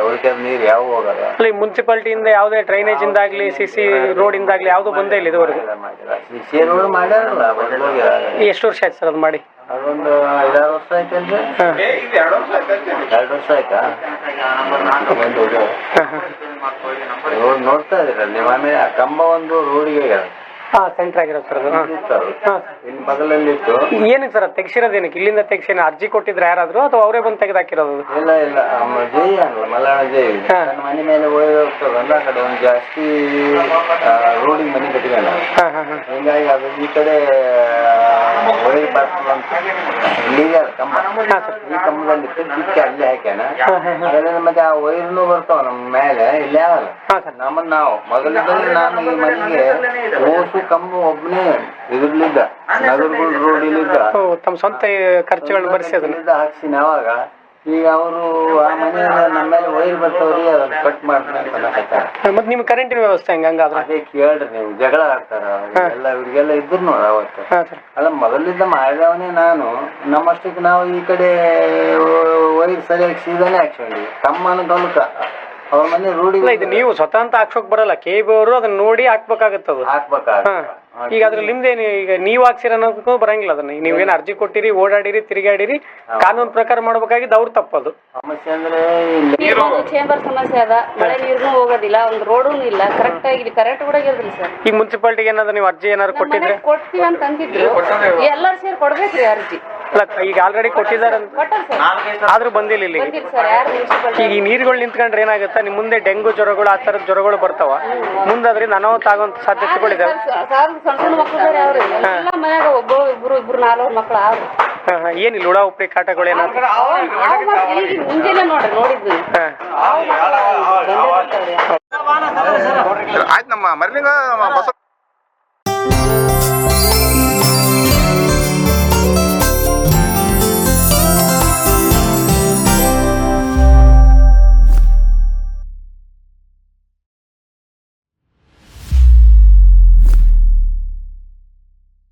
S7: ನೀರು ಯಾವ ಹೋಗಲ್ಲ.
S5: ಅಲ್ಲಿ ಮುನ್ಸಿಪಾಲ್ಟಿಯಿಂದ ಯಾವುದೇ ಡ್ರೈನೇಜ್ ಇಂದಾಗ್ಲಿ ಸಿ ಸಿ ರೋಡ್ ಇಂದಾಗ್ಲಿ ಯಾವ್ದು ಬಂದೇ ಇಲ್ಲ ಇದುವರೆಗೂ.
S7: ಮಾಡಿಲ್ಲ ಮಾಡಿಲ್ಲ ಶಿಶಿ ರೋಡ್ ಮಾಡ್ಯಾರಲ್ಲ ಬಂದು ಹೋಗ್ಯಾರ
S5: ಎಷ್ಟು ವರ್ಷ ಆಯ್ತು ಸರ್ ಅದು ಮಾಡಿ?
S7: ಅದೊಂದು ಐದಾರು ವರ್ಷ ಎರಡು ವರ್ಷ ಆಯ್ತಾ? ಇದು. ರೋಡ್ ನೋಡ್ತಾ ಇದ್ದೀರಲ್ಲ ನೀವು ಆಮೇಲೆ ಆ ಕಂಬ ಒಂದು ರೋಡಿಗೆ
S5: ಹಾ ಸೆಂಟರ್ ಆಗಿರೋದು ಸರ್ ಅದು.
S7: ಇಲ್ಲಿ ಬಗಲಲ್ಲಿ ಇತ್ತು
S5: ಏನಕ್ಕೆ ಸರ್ ತೆಗ್ಸಿರೋದು ಏನಕ್ಕೆ? ಇಲ್ಲಿಂದ ತೆಗ್ಸಿ ಅರ್ಜಿ ಕೊಟ್ಟಿದ್ರೆ ಯಾರಾದ್ರು ಅಥವಾ ಅವರೇ ಬಂದು ತೆಗೆದು ಹಾಕಿರೋದು?
S7: ಇಲ್ಲ ಇಲ್ಲ. ಅಮ್ಮ ಜೈ ಅಲ್ಲ ಮಲ್ಲಾಳ ಜೈ.
S5: ಹಾ.
S7: ನನ್ನ ಮನೆ ಮೇಲೆ ಹೋಗಿ ಹೋಗ್ತದಲ್ಲ ಆ ಕಡೆ ಒಂದು ಜಾಸ್ತಿ ರೋಡಿಗೆ ಮನೆ ಕಟ್ಟಿದ್ದಾನೆ
S5: ಹಾ ಹಾ ಹಾ.
S7: ಹಿಂಗಾಗಿ ಅದು ಈ ಕಡೆ ಒಳಗೆ ಬರ್ತದೆ ಅಂತ. ಅದು ಕಂಬ. ಈ ಕಂಬದಲ್ಲಿ ಇತ್ತು ಚಿಕ್ಕ ಅಲ್ಲಿ ಹಾಕ್ಯಾನ. ಅದರಿಂದ ಮತ್ತೆ ಆ ವೈರ್ನು ಬರ್ತಾವ ನಮ್ಮ ಮೇಲೆ. ಇಲ್ಲಿ ಆಗಲ್ಲ
S5: ಹಾ ಸರ್.
S7: ನಮ್ಮನ್ನ ನಾವು. ಮೊದಲಿದ್ದಲ್ಲಿ ನಾನು ಈ ಮನೆಗೆ ಓಸು ಕಂಬ ಒಬ್ಬನೇ ಇದ್ರಲ್ಲಿದ್ದ. ನಗರಗುಲ್ ರೋಡ್ ಇಲ್ಲಿದ್ದ.
S5: ಓ, ತಮ್ಮ ಸ್ವಂತ ಖರ್ಚುಗಳನ್ನ ಭರಿಸಿ ಅದನ್ನ.
S7: ಇಲ್ಲಿದ್ದ ಹಾಕ್ಸಿನ ಅವಾಗ ಈಗ ಅವರು ಆ ಮನೆಯಿಂದ ನಮ್ಮ ಮೇಲೆ ವೈರ್ ಬರ್ತಾವ್ರಿ ಅದನ್ನ ಕಟ್ ಮಾಡ್ತಾರೆ ಅನ್ನಕತ್ತಾರ.
S8: ಮತ್ತೆ ನಿಮ್ ಕರೆಂಟಿನ ವ್ಯವಸ್ಥೆ ಹೆಂಗ ಹಂಗಾದ್ರೆ?
S7: ಅದೇ ಕೇಳ್ರಿ ನೀವು ಜಗಳ ಆಡ್ತಾರ. ಎಲ್ಲ ಇವ್ರಿಗೆಲ್ಲ ಇದ್ರು ನೋಡ ಅವತ್ತು.
S8: ಹಾ ಸರ್.
S7: ಅಲ್ಲ ಮೊದಲಿಂದ ಮಾಡಿದವನೇ ನಾನು ನಮ್ಮಷ್ಟಕ್ಕೆ ನಾವು ಈ ಕಡೆ ವೈರ್ ಸರಿಯಾಗಿ ಸೀದಾನೆ ಹಾಕ್ಸ್ಕೊಂಡ್ವಿ. ತಮ್ಮನ ಅನುಕೂಲಕ್ಕ ಅವ್ರ ಮನೆ ರೂಢಿ
S8: ಇಲ್ಲ ಇದು ನೀವು ಸ್ವತಂತ್ರ ಅಂತ ಹಾಕ್ಸೋಕ್ ಬರಲ್ಲ. ಕೆ ಬಿ ಅವರು ಅದನ್ನ ನೋಡಿ ಹಾಕ್ಬೇಕಾಗತ್ತದು
S7: ಹಾಕ್ಬೇಕಾಗ
S8: ಹಾ. ಈಗ ಅದ್ರ ನಿಮ್ದೇನು ಈಗ ನೀವ್ ಹಾಕ್ಸಿರ ಅನ್ನೋದಕ್ಕೂ ಬರಂಗಿಲ್ಲ ಅದನ್ನ. ಈಗ ನೀವೇನು ಅರ್ಜಿ ಕೊಟ್ಟಿರಿ ಓಡಾಡಿರಿ ತಿರುಗಾಡಿರಿ ಕಾನೂನು ಪ್ರಕಾರ ಮಾಡ್ಬೇಕಾಗಿದ್ದು ಅವ್ರ ತಪ್ಪದು.
S7: ಸಮಸ್ಯೆ ಅಂದ್ರೆ ಇಲ್ಲಿ.
S9: ನೀರ್ದು ಚೇಂಬರ್ ಸಮಸ್ಯೆ ಅದ. ಮಳೆ ನೀರ್ನು ಹೋಗೋದಿಲ್ಲ. ಒಂದು ರೋಡು ಇಲ್ಲ. ಕರೆಕ್ಟ್ ಆಗಿ ಇಲ್ಲಿ ಕರೆಂಟ್ ಕೂಡ ಇರೋದಿಲ್ಲ ಸರ್.
S8: ಈಗ ಮುನ್ಸಿಪಾಲ್ಟಿಗೆ ಏನಾದ್ರು ನೀವು ಅರ್ಜಿ ಏನಾದ್ರು ಕೊಟ್ಟಿದ್ರೆ?
S9: ಕೊಡ್ತೀವಿ ಅಂತ ಅಂದಿದ್ರು. ಎಲ್ಲರೂ ಸೇರಿ ಕೊಡ್ಬೇಕ್ರಿ ಅರ್ಜಿ.
S8: ಈಗ ಆಲ್ರೆಡಿ ಕೊಟ್ಟಿದ್ದಾರೆ ಅಂತ. ಆದ್ರೂ ಬಂದಿಲ್ಲ ಇಲ್ಲಿ
S9: ಬಂದಿಲ್ಲ ಸರ್
S8: ಈಗ ಈ ನೀರುಗಳು ನಿಂತ್ಕೊಂಡ್ರೆ ಏನಾಗುತ್ತೆ? ನಿಮ್ ಮುಂದೆ ಡೆಂಗು ಜ್ವರಗಳು ಆ ತರದ ಜ್ವರಗಳು ಬರ್ತಾವ. ಮುಂದೆ ಅದರಿಂದ ಅನಾಹುತ ಆಗುವಂತ ಸಾಧ್ಯತೆಗಳಿದಾವೆ ಇದಾವೆ. ಏನಿಲ್ಲ ಉಳ ಉಪ್ಪಿ ಕಾಟಗಳು ಏನಾದ್ರು.
S10: ಆಯ್ತು ನಮ್ಮ ಮರ್ಲಿಂಗ